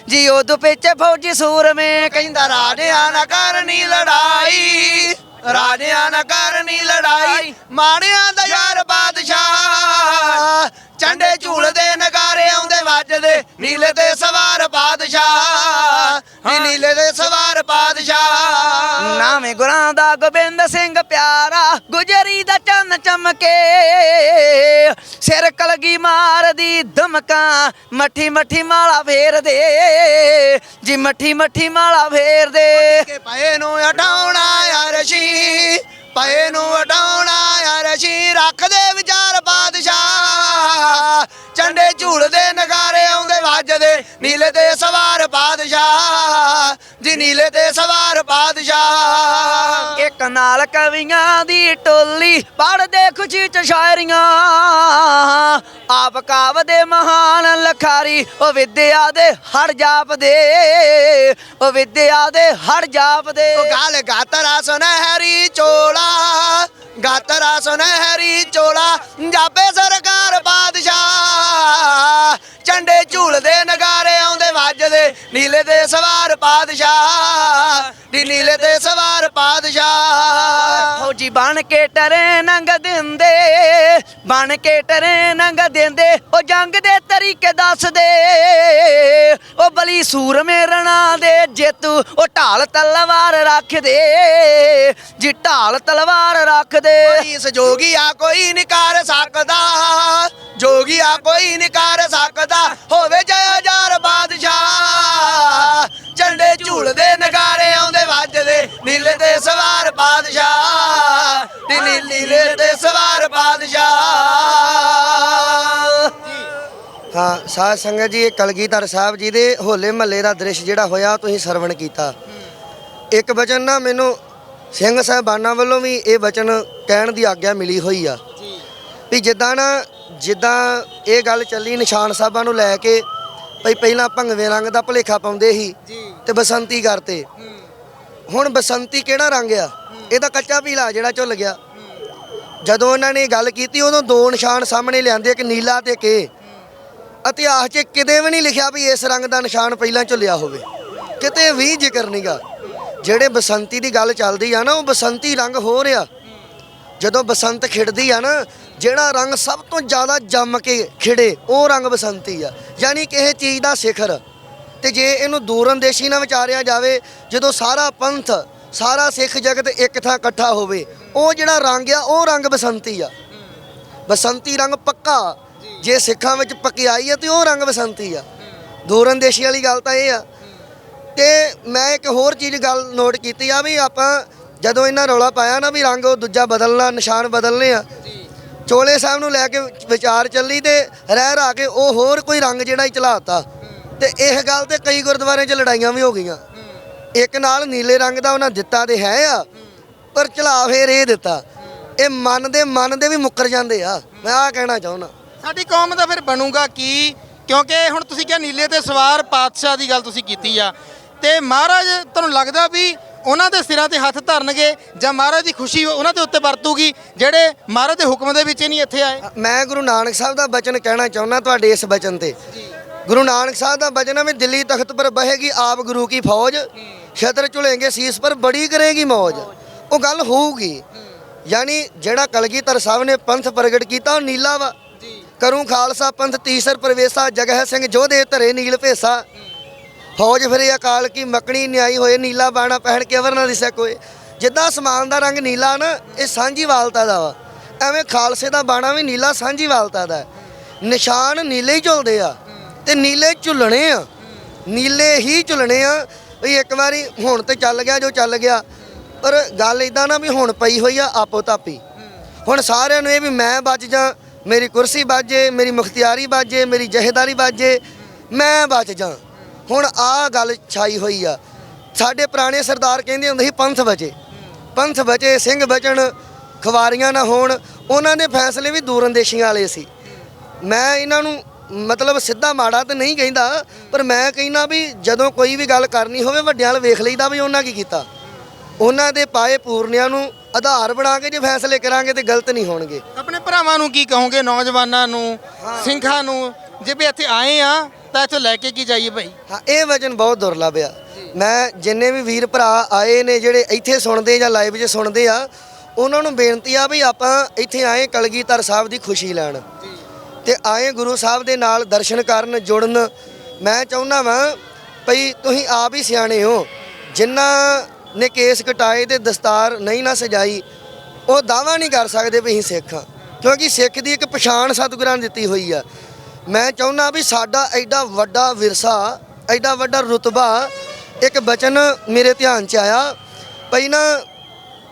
ਜੀ, ਉਦੋਂ ਪਿੱਛੇ ਫੌਜੀ ਸੂਰਮੇ, ਕਹਿੰਦਾ ਰਾਜਿਆਂ ਨਾ ਕਰਨੀ ਲੜਾਈ। ਰਾਜਿਆਂ ਨਾ ਕਰਨੀ ਲੜਾਈ ਮਾਣਿਆਂ ਦਾ ਯਾਰ ਬਾਦਸ਼ਾਹ। ਚੰਡੇ ਝੂਲਦੇ ਨਗਾਰੇ ਆਉਂਦੇ ਵੱਜਦੇ ਨੀਲੇ ਤੇ ਸਵਾਰ ਬਾਦਸ਼ਾਹ। ਜੀ ਨੀਲੇ ਦੇ ਸਵਾਰ ਬਾਦਸ਼ਾਹ। ਨਾਵੇਂ ਗੁਰਾਂ ਦਾ ਗੋਬਿੰਦ ਸਿੰਘ ਪਿਆਰਾ ਗੁਜਰੀ ਦਾ ਚੰਨ ਚਮਕੇ, ਸਿਰ ਕਲਗੀ ਮਾਰਦੀ ਧਮਕਾਂ, ਮੱਠੀ ਮੱਠੀ ਮਾਲਾ ਫੇਰਦੇ, ਜੀ ਮੱਠੀ ਮੱਠੀ ਮਾਲਾ ਫੇਰਦੇ। ਕੇ ਪਏ ਨੂੰ ਹਟਾਉਣਾ ਯਾਰ ਸ਼ੀ ਪਏ ਨੂੰ ਹਟਾਉਣਾ ਯਾਰ ਸ਼ੀ ਰੱਖਦੇ ਵਿਚਾਰ ਬਾਦਸ਼ਾਹ। ਚੰਡੇ ਝੂਲਦੇ ਨਗਾਰੇ ਆਉਂਦੇ ਵੱਜਦੇ, ਨੀਲੇ ਤੇ ਸਵਾਰ ਬਾਦਸ਼ਾਹ। ਜੀ ਨੀਲੇ ਤੇ ਸਵਾਰ ਬਾਦਸ਼ਾਹ। ਇੱਕ ਨਾਲ ਕਵੀਆਂ ਦੀ ਟੋਲੀ ਪੜਦੇ ਖੁਸ਼ੀ ਚ ਸ਼ਾਇਰੀਆਂ। ਆਪ ਕਾਵਦੇ ਮਹਾਨ ਲਖਾਰੀ ਉਹ ਵਿਦਿਆ ਦੇ ਹੜ ਜਾਪਦੇ। ਉਹ ਵਿਦਿਆ ਦੇ ਹੜ ਜਾਪਦੇ। ਉਹ ਗਾਲ ਗਾਤਰਾ ਸੁਨਹਿਰੀ ਚੋਲਾ ਗਾਤਰਾ ਸੁਨਹਿਰੀ ਚੋਲਾ ਜਾਬੇ ਸਰਕਾਰ ਬਾਦਸ਼ਾਹ। ਚੰਡੇ ਝੂਲਦੇ ਨਗਾਰੇ ਆਉਂਦੇ ਵੱਜਦੇ ਨੀਲੇ ਤੇ ਸਵਾਰ ਬਾਦਸ਼ਾਹ ਨੀ ਨੀਲੇ ਤੇ ਸਵਾਰ ਬਾਦਸ਼ਾਹ ਫੌਜੀ ਬਣ ਕੇ ਟਰੇ ਨੰਗ ਦਿੰਦੇ ਬਣ ਕੇ ਟਰੇ ਦਿੰਦੇ, ਉਹ ਜੰਗ ਦੇ ਤਰੀਕੇ ਦੱਸਦੇ। ਉਹ ਬਲੀ ਸੂਰਮੇ ਰਣਾ ਦੇ ਜੇਤੂ, ਉਹ ਢਾਲ ਤਲਵਾਰ ਰੱਖਦੇ, ਜੀ ਢਾਲ ਤਲਵਾਰ ਰੱਖਦੇ। ਇਸ ਜੋਗੀਆ ਕੋਈ ਨਿਕਾਰ ਸਕਦਾ, ਜੋਗੀ ਆ ਕੋਈ ਨਿਕਾਰ ਸਕਦਾ, ਹੋਵੇ ਜੈ ਹਜ਼ਾਰ ਬਾਦਸ਼ਾਹ। ਝੰਡੇ ਝੂਲਦੇ, ਨਗਾਰੇ ਆਉਂਦੇ, ਵੱਜਦੇ, ਨੀਲੇ ਤੇ ਸਵਾਰ ਬਾਦਸ਼ਾਹ। ਹਾਂ ਸਾਧ ਸੰਗਤ ਜੀ ਇਹ ਕਲਗੀਧਰ ਸਾਹਿਬ ਜੀ ਦੇ ਹੋਲੇ ਮਹੱਲੇ ਦਾ ਦ੍ਰਿਸ਼ ਜਿਹੜਾ ਹੋਇਆ ਤੁਸੀਂ ਸਰਵਣ ਕੀਤਾ। ਇੱਕ ਬਚਨ ਨਾ ਮੈਨੂੰ ਸਿੰਘ ਸਾਹਿਬਾਨਾਂ ਵੱਲੋਂ ਵੀ ਇਹ ਬਚਨ ਕਹਿਣ ਦੀ ਆਗਿਆ ਮਿਲੀ ਹੋਈ ਆ। ਵੀ ਜਿੱਦਾਂ ਨਾ ਜਿੱਦਾਂ ਇਹ ਗੱਲ ਚੱਲੀ ਨਿਸ਼ਾਨ ਸਾਹਿਬਾਂ ਨੂੰ ਲੈ ਕੇ ਭਈ ਪਹਿਲਾਂ ਭੰਗਵੇਂ ਰੰਗ ਦਾ ਭਲੇਖਾ ਪਾਉਂਦੇ ਸੀ ਤੇ ਬਸੰਤੀ ਕਰਤੇ। ਹੁਣ ਬਸੰਤੀ ਕਿਹੜਾ ਰੰਗ ਆ? ਇਹਦਾ ਕੱਚਾ ਪੀਲਾ ਜਿਹੜਾ ਝੁੱਲ ਗਿਆ। ਜਦੋਂ ਉਹਨਾਂ ਨੇ ਗੱਲ ਕੀਤੀ ਉਦੋਂ ਦੋ ਨਿਸ਼ਾਨ ਸਾਹਮਣੇ ਲਿਆਂਦੇ ਇੱਕ ਨੀਲਾ ਤੇ ਕੇ ਇਤਿਹਾਸ 'ਚ ਕਿਤੇ ਵੀ ਨਹੀਂ ਲਿਖਿਆ ਵੀ ਇਸ ਰੰਗ ਦਾ ਨਿਸ਼ਾਨ ਪਹਿਲਾਂ ਝੁੱਲਿਆ ਹੋਵੇ। ਕਿਤੇ ਵੀ ਜ਼ਿਕਰ ਨਹੀਂਗਾ ਜਿਹੜੇ ਬਸੰਤੀ ਦੀ ਗੱਲ ਚੱਲਦੀ ਆ ਨਾ, ਉਹ ਬਸੰਤੀ ਰੰਗ ਹੋ ਰਿਹਾ। ਜਦੋਂ ਬਸੰਤ ਖਿੜਦੀ ਆ ਨਾ, ਜਿਹੜਾ ਰੰਗ ਸਭ ਤੋਂ ਜ਼ਿਆਦਾ ਜੰਮ ਕੇ ਖਿੜੇ, ਉਹ ਰੰਗ ਬਸੰਤੀ ਆ। ਯਾਨੀ ਕਿਸੇ ਚੀਜ਼ ਦਾ ਸਿਖਰ। ਤੇ ਜੇ ਇਹਨੂੰ ਦੂਰਅੰਦੇਸ਼ੀ ਨਾਲ ਵਿਚਾਰਿਆ ਜਾਵੇ, ਜਦੋਂ ਸਾਰਾ ਪੰਥ, ਸਾਰਾ ਸਿੱਖ ਜਗਤ ਇੱਕ ਥਾਂ ਇਕੱਠਾ ਹੋਵੇ, ਉਹ ਜਿਹੜਾ ਰੰਗ ਆ, ਉਹ ਰੰਗ ਬਸੰਤੀ ਆ। ਬਸੰਤੀ ਰੰਗ ਪੱਕਾ। ਜੇ ਸਿੱਖਾਂ ਵਿੱਚ ਪਕਿਆਈ ਆ ਤੇ ਉਹ ਰੰਗ ਬਸੰਤੀ ਆ। ਦੂਰਅੰਦੇਸ਼ੀ ਵਾਲੀ ਗੱਲ ਤਾਂ ਇਹ ਆ। ਤੇ ਮੈਂ ਇੱਕ ਹੋਰ ਚੀਜ਼ ਗੱਲ ਨੋਟ ਕੀਤੀ ਆ ਵੀ ਆਪਾਂ ਜਦੋਂ ਇਹਨਾਂ ਰੌਲਾ ਪਾਇਆ ਨਾ ਵੀ ਰੰਗ ਉਹ ਦੂਜਾ ਬਦਲਣਾ ਨਿਸ਼ਾਨ ਬਦਲਨੇ ਆ ਚੋਲੇ ਸਾਹਿਬ ਨੂੰ ਲੈ ਕੇ ਵਿਚਾਰ ਚੱਲੀ ਤੇ ਰਹਿ ਰਾ ਕੇ ਉਹ ਹੋਰ ਕੋਈ ਰੰਗ ਜਿਹੜਾ ਹੀ ਚਲਾਤਾ। ਤੇ ਇਹ ਗੱਲ ਤੇ ਕਈ ਗੁਰਦੁਆਰਿਆਂ 'ਚ ਲੜਾਈਆਂ ਵੀ ਹੋ ਗਈਆਂ। ਇੱਕ ਨਾਲ ਨੀਲੇ ਰੰਗ ਦਾ ਉਹਨਾਂ ਦਿੱਤਾ ਤੇ ਹੈ ਆ ਪਰ ਚਲਾ ਫੇਰ ਇਹ ਦਿੱਤਾ। ਇਹ ਮਨ ਦੇ ਮਨ ਦੇ ਵੀ ਮੁੱਕਰ ਜਾਂਦੇ ਆ। ਮੈਂ ਆਹ ਕਹਿਣਾ ਚਾਹੁੰਦਾ। ਸਾਡੀ ਕੌਮ ਦਾ ਫਿਰ ਬਣੂਗਾ ਕੀ? ਕਿਉਂਕਿ ਹੁਣ ਤੁਸੀਂ ਕਿਹਾ ਨੀਲੇ ਤੇ ਸਵਾਰ ਪਾਤਸ਼ਾਹ ਦੀ ਗੱਲ ਤੁਸੀਂ ਕੀਤੀ ਆ। ਤੇ ਮਹਾਰਾਜ ਤੁਹਾਨੂੰ ਲੱਗਦਾ ਵੀ ਉਹਨਾਂ ਦੇ ਸਿਰਾਂ ਤੇ ਹੱਥ ਧਰਨਗੇ ਜਾਂ ਮਹਾਰਾਜ ਦੀ ਖੁਸ਼ੀ ਉਹਨਾਂ ਦੇ ਉੱਤੇ ਵਰਤੂਗੀ ਜਿਹੜੇ ਮਹਾਰਾਜ ਦੇ ਹੁਕਮ ਦੇ ਵਿੱਚ ਹੀ ਨਹੀਂ ਇੱਥੇ ਆਏ? ਮੈਂ ਗੁਰੂ ਨਾਨਕ ਸਾਹਿਬ ਦਾ ਬਚਨ ਕਹਿਣਾ ਚਾਹੁੰਦਾ ਤੁਹਾਡੇ ਇਸ ਬਚਨ ਤੇ। ਗੁਰੂ ਨਾਨਕ ਸਾਹਿਬ ਦਾ ਬਚਨ ਹੈ ਵੀ ਦਿੱਲੀ ਤਖਤ ਪਰ ਬਹੇਗੀ ਆਪ ਗੁਰੂ ਕੀ ਫੌਜ ਛਤਰ ਝੁਲੇਂਗੇ ਸੀਸ ਪਰ ਬੜੀ ਕਰੇਗੀ ਮੌਜ। ਉਹ ਗੱਲ ਹੋਊਗੀ। ਯਾਨੀ ਜਿਹੜਾ ਕਲਗੀਧਰ ਸਾਹਿਬ ਨੇ ਪੰਥ ਪ੍ਰਗਟ ਕੀਤਾ ਉਹ ਨੀਲਾ ਵਾ। ਕਰੂੰ ਖਾਲਸਾ ਪੰਥ ਤੀਸਰ ਪ੍ਰਵੇਸ਼ਾ, ਜਗਹ ਸਿੰਘ ਜੋਧੇ ਧਰੇ ਨੀਲ ਭੇਸਾ। ਫੌਜ ਫਿਰੇ ਅਕਾਲ ਕੀ ਮੱਕਣੀ ਨਿਆਈ ਹੋਏ, ਨੀਲਾ ਬਾਣਾ ਪਹਿਨ ਕੇ ਅਵਰ ਨਾ ਦਿਸੈ ਕੋਏ। ਜਿੱਦਾਂ ਸਮਾਨ ਦਾ ਰੰਗ ਨੀਲਾ ਨਾ, ਇਹ ਸਾਂਝੀ ਵਾਲਤਾ ਦਾ ਵਾ। ਐਵੇਂ ਖਾਲਸੇ ਦਾ ਬਾਣਾ ਵੀ ਨੀਲਾ ਸਾਂਝੀ ਵਾਲਤਾ ਦਾ ਨਿਸ਼ਾਨ ਨੀਲੇ ਹੀ ਝੁਲਦੇ ਆ ਤੇ ਨੀਲੇ ਝੁਲਣੇ ਆ। ਨੀਲੇ ਹੀ ਝੁਲਣੇ ਆ। ਵੀ ਇੱਕ ਵਾਰੀ ਹੁਣ ਤੇ ਚੱਲ ਗਿਆ ਜੋ ਚੱਲ ਗਿਆ। ਪਰ ਗੱਲ ਇਦਾਂ ਨਾ ਵੀ ਹੁਣ ਪਈ ਹੋਈ ਆ ਆਪੋ ਤਾਪੀ ਹੁਣ ਸਾਰਿਆਂ ਨੂੰ ਇਹ ਵੀ ਮੈਂ ਬਚ ਜਾ ਮੇਰੀ ਕੁਰਸੀ ਬਾਜੇ ਮੇਰੀ ਮੁਖਤਿਆਰੀ ਬਾਜੇ ਮੇਰੀ ਜਹੇਦਾਰੀ ਬਾਜੇ ਮੈਂ ਬਚ ਜਾ ਹੁਣ ਆ ਗੱਲ ਛਾਈ ਹੋਈ ਆ। ਸਾਡੇ ਪੁਰਾਣੇ ਸਰਦਾਰ ਕਹਿੰਦੇ ਹੁੰਦੇ ਸੀ, ਪੰਥ ਬਚੇ। ਪੰਥ ਬਚੇ, ਸਿੰਘ ਬਚਣ, ਖਵਾਰੀਆਂ ਨਾ ਹੋਣ। ਉਹਨਾਂ ਦੇ ਫੈਸਲੇ ਵੀ ਦੂਰਅੰਦੇਸ਼ੀਆਂ ਵਾਲੇ ਸੀ। ਮੈਂ ਇਹਨਾਂ ਨੂੰ ਮਤਲਬ ਸਿੱਧਾ ਮਾੜਾ ਤਾਂ ਨਹੀਂ ਕਹਿੰਦਾ, ਪਰ ਮੈਂ ਕਹਿੰਦਾ ਵੀ ਜਦੋਂ ਕੋਈ ਵੀ ਗੱਲ ਕਰਨੀ ਹੋਵੇ, ਵੱਡਿਆਂ ਵੱਲ ਵੇਖ ਲਈਦਾ ਵੀ ਉਹਨਾਂ ਕੀ ਕੀਤਾ। ਉਹਨਾਂ ਦੇ ਪਾਏ ਪੂਰਨਿਆਂ ਨੂੰ ਆਧਾਰ ਬਣਾ ਕੇ ਜੇ ਫੈਸਲੇ ਕਰਾਂਗੇ ਤੇ ਗਲਤ ਨਹੀਂ ਹੋਣਗੇ। ਆਪਣੇ ਭਰਾਵਾਂ ਨੂੰ ਕੀ ਕਹੋਗੇ ਨੌਜਵਾਨਾਂ ਨੂੰ ਸਿੰਘਾਂ ਨੂੰ? ਜੇ ਵੀ ਇੱਥੇ ਆਏ ਆ ਤਾਂ ਇੱਥੇ ਲੈ ਕੇ ਕੀ ਜਾਈਏ ਭਾਈ? ਹਾਂ ਇਹ ਵਜਨ ਬਹੁਤ ਦੁਰਲਭ ਆ। ਮੈਂ ਜਿੰਨੇ ਵੀ ਵੀਰ ਭਰਾ ਆਏ ਨੇ ਜਿਹੜੇ ਇੱਥੇ ਸੁਣਦੇ ਜਾਂ ਲਾਈਵ 'ਚ ਸੁਣਦੇ ਆ ਉਹਨਾਂ ਨੂੰ ਬੇਨਤੀ ਆ ਵੀ ਆਪਾਂ ਇੱਥੇ ਆਏ ਕਲਗੀਧਰ ਸਾਹਿਬ ਦੀ ਖੁਸ਼ੀ ਲੈਣ। ਤੇ ਆਏ ਗੁਰੂ ਸਾਹਿਬ ਦੇ ਨਾਲ ਦਰਸ਼ਨ ਕਰਨ ਜੁੜਨ। ਮੈਂ ਚਾਹੁੰਦਾ ਵਾਂ ਭਈ ਤੁਸੀਂ ਆਪ ਹੀ ਸਿਆਣੇ ਹੋ। ਜਿਨ੍ਹਾਂ ਨੇ ਕੇਸ ਕਟਾਏ ਤੇ ਦਸਤਾਰ ਨਹੀਂ ਨਾ ਸਜਾਈ, ਉਹ ਦਾਵਾ ਨਹੀਂ ਕਰ ਸਕਦੇ ਵੀ ਅਸੀਂ ਸਿੱਖ ਹਾਂ, ਕਿਉਂਕਿ ਸਿੱਖ ਦੀ ਇੱਕ ਪਛਾਣ ਸਤਿਗੁਰਾਂ ਨੇ ਦਿੱਤੀ ਹੋਈ ਆ। ਮੈਂ ਚਾਹੁੰਦਾ ਵੀ ਸਾਡਾ ਐਡਾ ਵੱਡਾ ਵਿਰਸਾ, ਐਡਾ ਵੱਡਾ ਰੁਤਬਾ ਇੱਕ ਬਚਨ ਮੇਰੇ ਧਿਆਨ 'ਚ ਆਇਆ, ਭਈ ਨਾ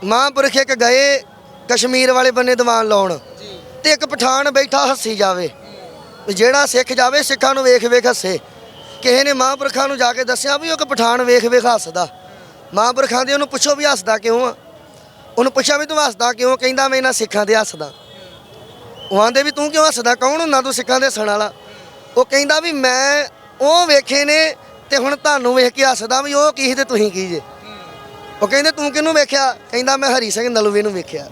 ਮਹਾਂਪੁਰਖ ਇੱਕ ਗਏ ਕਸ਼ਮੀਰ ਵਾਲੇ ਬੰਨੇ ਦੀਵਾਨ ਲਾਉਣ ਤੇ ਇੱਕ ਪਠਾਨ ਬੈਠਾ ਹੱਸੀ ਜਾਵੇ। ਜਿਹੜਾ ਸਿੱਖ ਜਾਵੇ, ਸਿੱਖਾਂ ਨੂੰ ਵੇਖ ਵੇਖ ਹੱਸੇ। ਕਿਸੇ ਨੇ ਮਹਾਂਪੁਰਖਾਂ ਨੂੰ ਜਾ ਕੇ ਦੱਸਿਆ ਵੀ ਉਹ ਇੱਕ ਪਠਾਨ ਵੇਖ ਵੇਖ ਹੱਸਦਾ। ਮਹਾਂਪੁਰਖਾਂ ਦੇ ਉਹਨੂੰ ਪੁੱਛੋ ਵੀ ਹੱਸਦਾ ਕਿਉਂ ਆ? ਉਹਨੂੰ ਪੁੱਛਿਆ ਵੀ ਤੂੰ ਹੱਸਦਾ ਕਿਉਂ? ਕਹਿੰਦਾ ਮੈਂ ਇਹਨਾਂ ਸਿੱਖਾਂ ਦੇ ਹੱਸਦਾ। ਉਹ ਆਂਦੇ ਵੀ ਤੂੰ ਕਿਉਂ ਹੱਸਦਾ? ਕੌਣ ਹੁੰਦਾ ਤੂੰ ਸਿੱਖਾਂ ਦੇ ਹੱਸਣ ਵਾਲਾ? ਉਹ ਕਹਿੰਦਾ ਵੀ ਮੈਂ ਉਹ ਵੇਖੇ ਨੇ ਤੇ ਹੁਣ ਤੁਹਾਨੂੰ ਵੇਖ ਕੇ ਹੱਸਦਾ ਵੀ ਉਹ ਕੀ ਤੇ ਤੁਸੀਂ ਕੀ ਜੇ? ਉਹ ਕਹਿੰਦੇ ਤੂੰ ਕਿਹਨੂੰ ਵੇਖਿਆ? ਕਹਿੰਦਾ ਮੈਂ ਹਰੀ ਸਿੰਘ ਨਲੂਵੇ ਨੂੰ ਵੇਖਿਆ।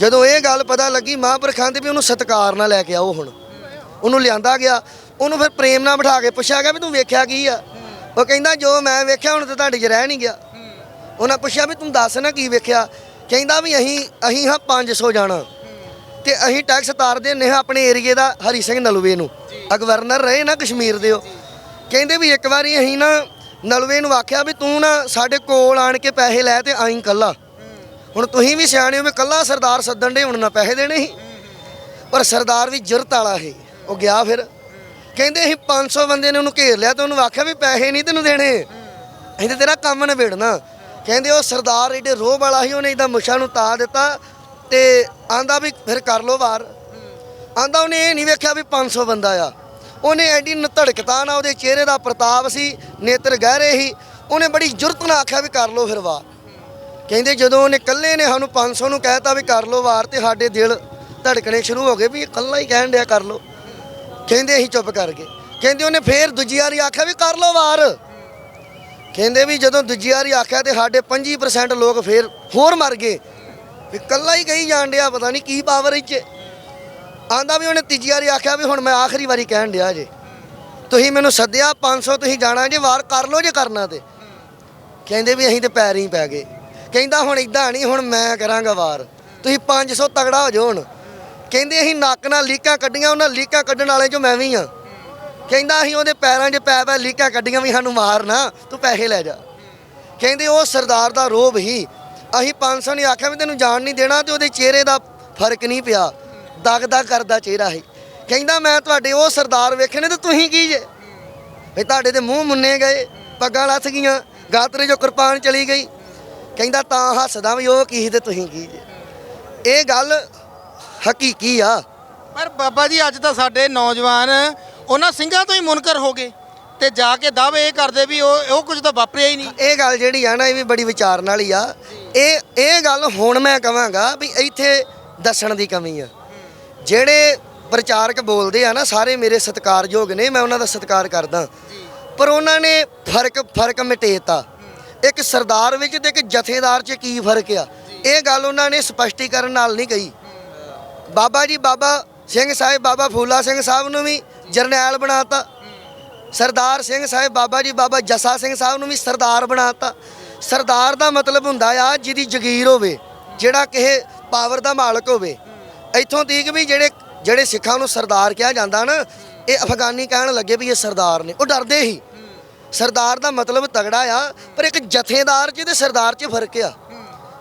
ਜਦੋਂ ਇਹ ਗੱਲ ਪਤਾ ਲੱਗੀ ਮਹਾਂਪੁਰਖਾਂ ਦੇ ਵੀ ਉਹਨੂੰ ਸਤਕਾਰ ਨਾਲ ਲੈ ਕੇ ਆਓ ਹੁਣ। ਉਹਨੂੰ ਲਿਆਂਦਾ ਗਿਆ। ਉਹਨੂੰ ਫਿਰ ਪ੍ਰੇਮ ਨਾਲ ਬਿਠਾ ਕੇ ਪੁੱਛਿਆ ਗਿਆ ਵੀ ਤੂੰ ਵੇਖਿਆ ਕੀ ਆ? ਉਹ ਕਹਿੰਦਾ ਜੋ ਮੈਂ ਵੇਖਿਆ ਹੁਣ ਤੇ ਤੁਹਾਡੇ 'ਚ ਰਹਿ ਨਹੀਂ ਗਿਆ। ਉਹਨਾਂ ਪੁੱਛਿਆ ਵੀ ਤੂੰ ਦੱਸ ਨਾ ਕੀ ਵੇਖਿਆ? ਕਹਿੰਦਾ ਵੀ ਅਸੀਂ ਅਸੀਂ ਹਾਂ 500 ਜਾਣਾ। ਤੇ ਅਸੀਂ ਟੈਕਸ ਤਾਰਦੇ ਨੇ ਆਪਣੇ ਏਰੀਏ ਦਾ ਹਰੀ ਸਿੰਘ ਨਲੂਵੇ ਨੂੰ। ਆ ਗਵਰਨਰ ਰਹੇ ਨਾ ਕਸ਼ਮੀਰ ਦੇ ਉਹ। ਕਹਿੰਦੇ ਵੀ ਇੱਕ ਵਾਰੀ ਅਸੀਂ ਨਾ ਨਲੂਵੇ ਨੂੰ ਆਖਿਆ ਵੀ ਤੂੰ ਨਾ ਸਾਡੇ ਕੋਲ ਆਣ ਕੇ ਪੈਸੇ ਲੈ ਤੇ ਆਈ ਕੱਲਾ ਹੁਣ ਤੁਸੀਂ ਵੀ ਸਿਆਣੇ ਹੋ ਵੀ ਕੱਲਾ ਸਰਦਾਰ ਸੱਦਣ ਦੇ ਹੁਣ ਨਾ ਪੈਸੇ ਦੇਣੇ ਸੀ। ਪਰ ਸਰਦਾਰ ਵੀ ਜੁਰਤ ਵਾਲਾ ਸੀ ਉਹ ਗਿਆ ਫਿਰ। ਕਹਿੰਦੇ ਅਸੀਂ 500 ਬੰਦੇ ਨੇ ਉਹਨੂੰ ਘੇਰ ਲਿਆ ਤੇ ਉਹਨੂੰ ਆਖਿਆ ਵੀ ਪੈਸੇ ਨਹੀਂ ਤੈਨੂੰ ਦੇਣੇ। ਅਸੀਂ ਤੇ ਤੇਰਾ ਕੰਮ ਨਿਬੇੜਨਾ। ਕਹਿੰਦੇ ਉਹ ਸਰਦਾਰ ਏਡੇ ਰੋਹ ਵਾਲਾ ਸੀ, ਉਹਨੇ ਇਦਾਂ ਮੁੱਛਾਂ ਨੂੰ ਤਾ ਦਿੱਤਾ ਤੇ ਆਂਦਾ ਵੀ ਫਿਰ ਕਰ ਲੋ ਵਾਰ। ਆਂਦਾ ਉਹਨੇ ਇਹ ਨਹੀਂ ਵੇਖਿਆ ਵੀ 500 ਬੰਦਾ ਆ। ਉਹਨੇ ਐਡੀ ਧੜਕਤਾ ਨਾ, ਉਹਦੇ ਚਿਹਰੇ ਦਾ ਪ੍ਰਤਾਪ ਸੀ, ਨੇਤਰ ਗਹਿਰੇ ਸੀ। ਉਹਨੇ ਬੜੀ ਜੁਰਤ ਨਾਲ ਆਖਿਆ ਵੀ ਕਰ ਲੋ ਫਿਰ ਵਾਰ। ਕਹਿੰਦੇ ਜਦੋਂ ਉਹਨੇ ਕੱਲੇ ਨੇ ਸਾਨੂੰ 500 ਨੂੰ ਕਹਿਤਾ ਵੀ ਕਰ ਲੋ ਵਾਰ ਤੇ ਸਾਡੇ ਦਿਲ ਧੜਕਣੇ ਸ਼ੁਰੂ ਹੋ ਗਏ ਵੀ ਇਕੱਲਾ ਹੀ ਕਹਿਣ ਡਿਆ ਕਰ ਲੋ ਕਹਿੰਦੇ ਅਸੀਂ ਚੁੱਪ ਕਰ ਗਏ। ਕਹਿੰਦੇ ਉਹਨੇ ਫੇਰ ਦੂਜੀ ਵਾਰੀ ਆਖਿਆ ਵੀ ਕਰ ਲਓ ਵਾਰ। ਕਹਿੰਦੇ ਵੀ ਜਦੋਂ ਦੂਜੀ ਵਾਰੀ ਆਖਿਆ ਤੇ ਸਾਡੇ 25% ਲੋਕ ਫੇਰ ਹੋਰ ਮਰ ਗਏ। ਵੀ ਕੱਲਾ ਹੀ ਕਹੀ ਜਾਣ ਡਿਆ, ਪਤਾ ਨਹੀਂ ਕੀ ਪਾਵਰ ਇੱਚ ਆਂਦਾ ਵੀ ਉਹਨੇ ਤੀਜੀ ਵਾਰੀ ਆਖਿਆ ਵੀ ਹੁਣ ਮੈਂ ਆਖਰੀ ਵਾਰੀ ਕਹਿਣ ਡਿਆ ਜੇ। ਤੁਸੀਂ ਮੈਨੂੰ ਸੱਦਿਆ 500 ਤੁਸੀਂ ਜਾਣਾ ਜੇ, ਵਾਰ ਕਰ ਲਓ ਜੇ ਕਰਨਾ ਤੇ। ਕਹਿੰਦੇ ਵੀ ਅਸੀਂ ਤੇ ਪੈਰ ਹੀ ਪੈ ਗਏ। ਕਹਿੰਦਾ ਹੁਣ ਇਦਾਂ ਨਹੀਂ ਹੁਣ ਮੈਂ ਕਰਾਂਗਾ ਵਾਰ। ਤੁਸੀਂ 500 ਤਗੜਾ ਹੋ ਜਾਓ ਹੁਣ। ਕਹਿੰਦੇ ਅਸੀਂ ਨੱਕ ਨਾਲ ਲੀਕਾਂ ਕੱਢੀਆਂ, ਉਹਨਾਂ ਲੀਕਾਂ ਕੱਢਣ ਵਾਲੇ ਚੋਂ ਮੈਂ ਵੀ ਆ ਕਹਿੰਦਾ ਅਸੀਂ ਉਹਦੇ ਪੈਰਾਂ 'ਚ ਪੈ ਪੈ ਲੀਕਾਂ ਕੱਢੀਆਂ ਵੀ ਸਾਨੂੰ ਮਾਰ ਨਾ, ਤੂੰ ਪੈਸੇ ਲੈ ਜਾ। ਕਹਿੰਦੇ ਉਹ ਸਰਦਾਰ ਦਾ ਰੋਬ ਹੀ, ਅਸੀਂ 500 ਨੇ ਆਖਿਆ ਵੀ ਤੈਨੂੰ ਜਾਣ ਨਹੀਂ ਦੇਣਾ ਤੇ ਉਹਦੇ ਚਿਹਰੇ ਦਾ ਫ਼ਰਕ ਨਹੀਂ ਪਿਆ। ਦਗ ਕਰਦਾ ਚਿਹਰਾ ਸੀ ਕਹਿੰਦਾ ਮੈਂ ਤੁਹਾਡੇ ਉਹ ਸਰਦਾਰ ਵੇਖਣੇ ਤੇ ਤੁਸੀਂ ਕੀ ਜੇ? ਵੀ ਤੁਹਾਡੇ ਦੇ ਮੂੰਹ ਮੁੰਨੇ ਗਏ, ਪੱਗਾਂ ਲੱਥ ਗਈਆਂ, ਗਾਤਰੇ ਜੋ ਕਿਰਪਾਨ ਚਲੀ ਗਈ। ਕਹਿੰਦਾ ਤਾਂ ਹੱਸਦਾ ਵੀ ਉਹ ਕੀ ਸੀ ਤੇ ਤੁਸੀਂ ਕੀ ਜੇ? ਇਹ ਗੱਲ ਹਕੀਕੀ ਆ। ਪਰ ਬਾਬਾ ਜੀ ਅੱਜ ਤਾਂ ਸਾਡੇ ਨੌਜਵਾਨ ਉਹਨਾਂ ਸਿੰਘਾਂ ਤੋਂ ਹੀ ਮੁਨਕਰ ਹੋ ਗਏ ਤੇ ਜਾ ਕੇ ਦਾਅਵੇ ਇਹ ਕਰਦੇ ਵੀ ਉਹ ਉਹ ਕੁਝ ਤਾਂ ਵਾਪਰਿਆ ਹੀ ਨਹੀਂ। ਇਹ ਗੱਲ ਜਿਹੜੀ ਆ ਨਾ ਇਹ ਵੀ ਬੜੀ ਵਿਚਾਰਨ ਵਾਲੀ ਆ। ਇਹ ਇਹ ਗੱਲ ਹੁਣ ਮੈਂ ਕਵਾਂਗਾ ਵੀ ਇੱਥੇ ਦੱਸਣ ਦੀ ਕਮੀ ਆ। ਜਿਹੜੇ ਪ੍ਰਚਾਰਕ ਬੋਲਦੇ ਆ ਨਾ ਸਾਰੇ ਮੇਰੇ ਸਤਿਕਾਰਯੋਗ ਨੇ ਮੈਂ ਉਹਨਾਂ ਦਾ ਸਤਿਕਾਰ ਕਰਦਾ। ਪਰ ਉਹਨਾਂ ਨੇ ਫ਼ਰਕ ਫ਼ਰਕ ਮਿਟੇਤਾ। ਇੱਕ ਸਰਦਾਰ ਵਿੱਚ ਤੇ ਇੱਕ ਜਥੇਦਾਰ 'ਚ ਕੀ ਫ਼ਰਕ ਆ? ਇਹ ਗੱਲ ਉਹਨਾਂ ਨੇ ਸਪਸ਼ਟੀਕਰਨ ਨਾਲ ਨਹੀਂ ਕਹੀ। ਬਾਬਾ ਜੀ, ਬਾਬਾ ਸਿੰਘ ਸਾਹਿਬ, ਬਾਬਾ ਫੂਲਾ ਸਿੰਘ ਸਾਹਿਬ ਨੂੰ ਵੀ ਜਰਨੈਲ ਬਣਾਤਾ। ਸਰਦਾਰ ਸਿੰਘ ਸਾਹਿਬ, ਬਾਬਾ ਜੀ, ਬਾਬਾ ਜੱਸਾ ਸਿੰਘ ਸਾਹਿਬ ਨੂੰ ਵੀ ਸਰਦਾਰ ਬਣਾਤਾ। ਸਰਦਾਰ ਦਾ ਮਤਲਬ ਹੁੰਦਾ ਆ ਜਿਹਦੀ ਜ਼ਗੀਰ ਹੋਵੇ, ਜਿਹੜਾ ਕਿਸੇ ਪਾਵਰ ਦਾ ਮਾਲਕ ਹੋਵੇ। ਇੱਥੋਂ ਤੀਕ ਵੀ ਜਿਹੜੇ ਜਿਹੜੇ ਸਿੱਖਾਂ ਨੂੰ ਸਰਦਾਰ ਕਿਹਾ ਜਾਂਦਾ ਨਾ, ਇਹ ਅਫਗਾਨੀ ਕਹਿਣ ਲੱਗੇ ਵੀ ਇਹ ਸਰਦਾਰ ਨੇ। ਉਹ ਡਰਦੇ ਹੀ ਸਰਦਾਰ ਦਾ ਮਤਲਬ ਤਗੜਾ ਆ, ਪਰ ਇੱਕ ਜਥੇਦਾਰ 'ਚ ਤੇ ਸਰਦਾਰ 'ਚ ਫ਼ਰਕ ਆ।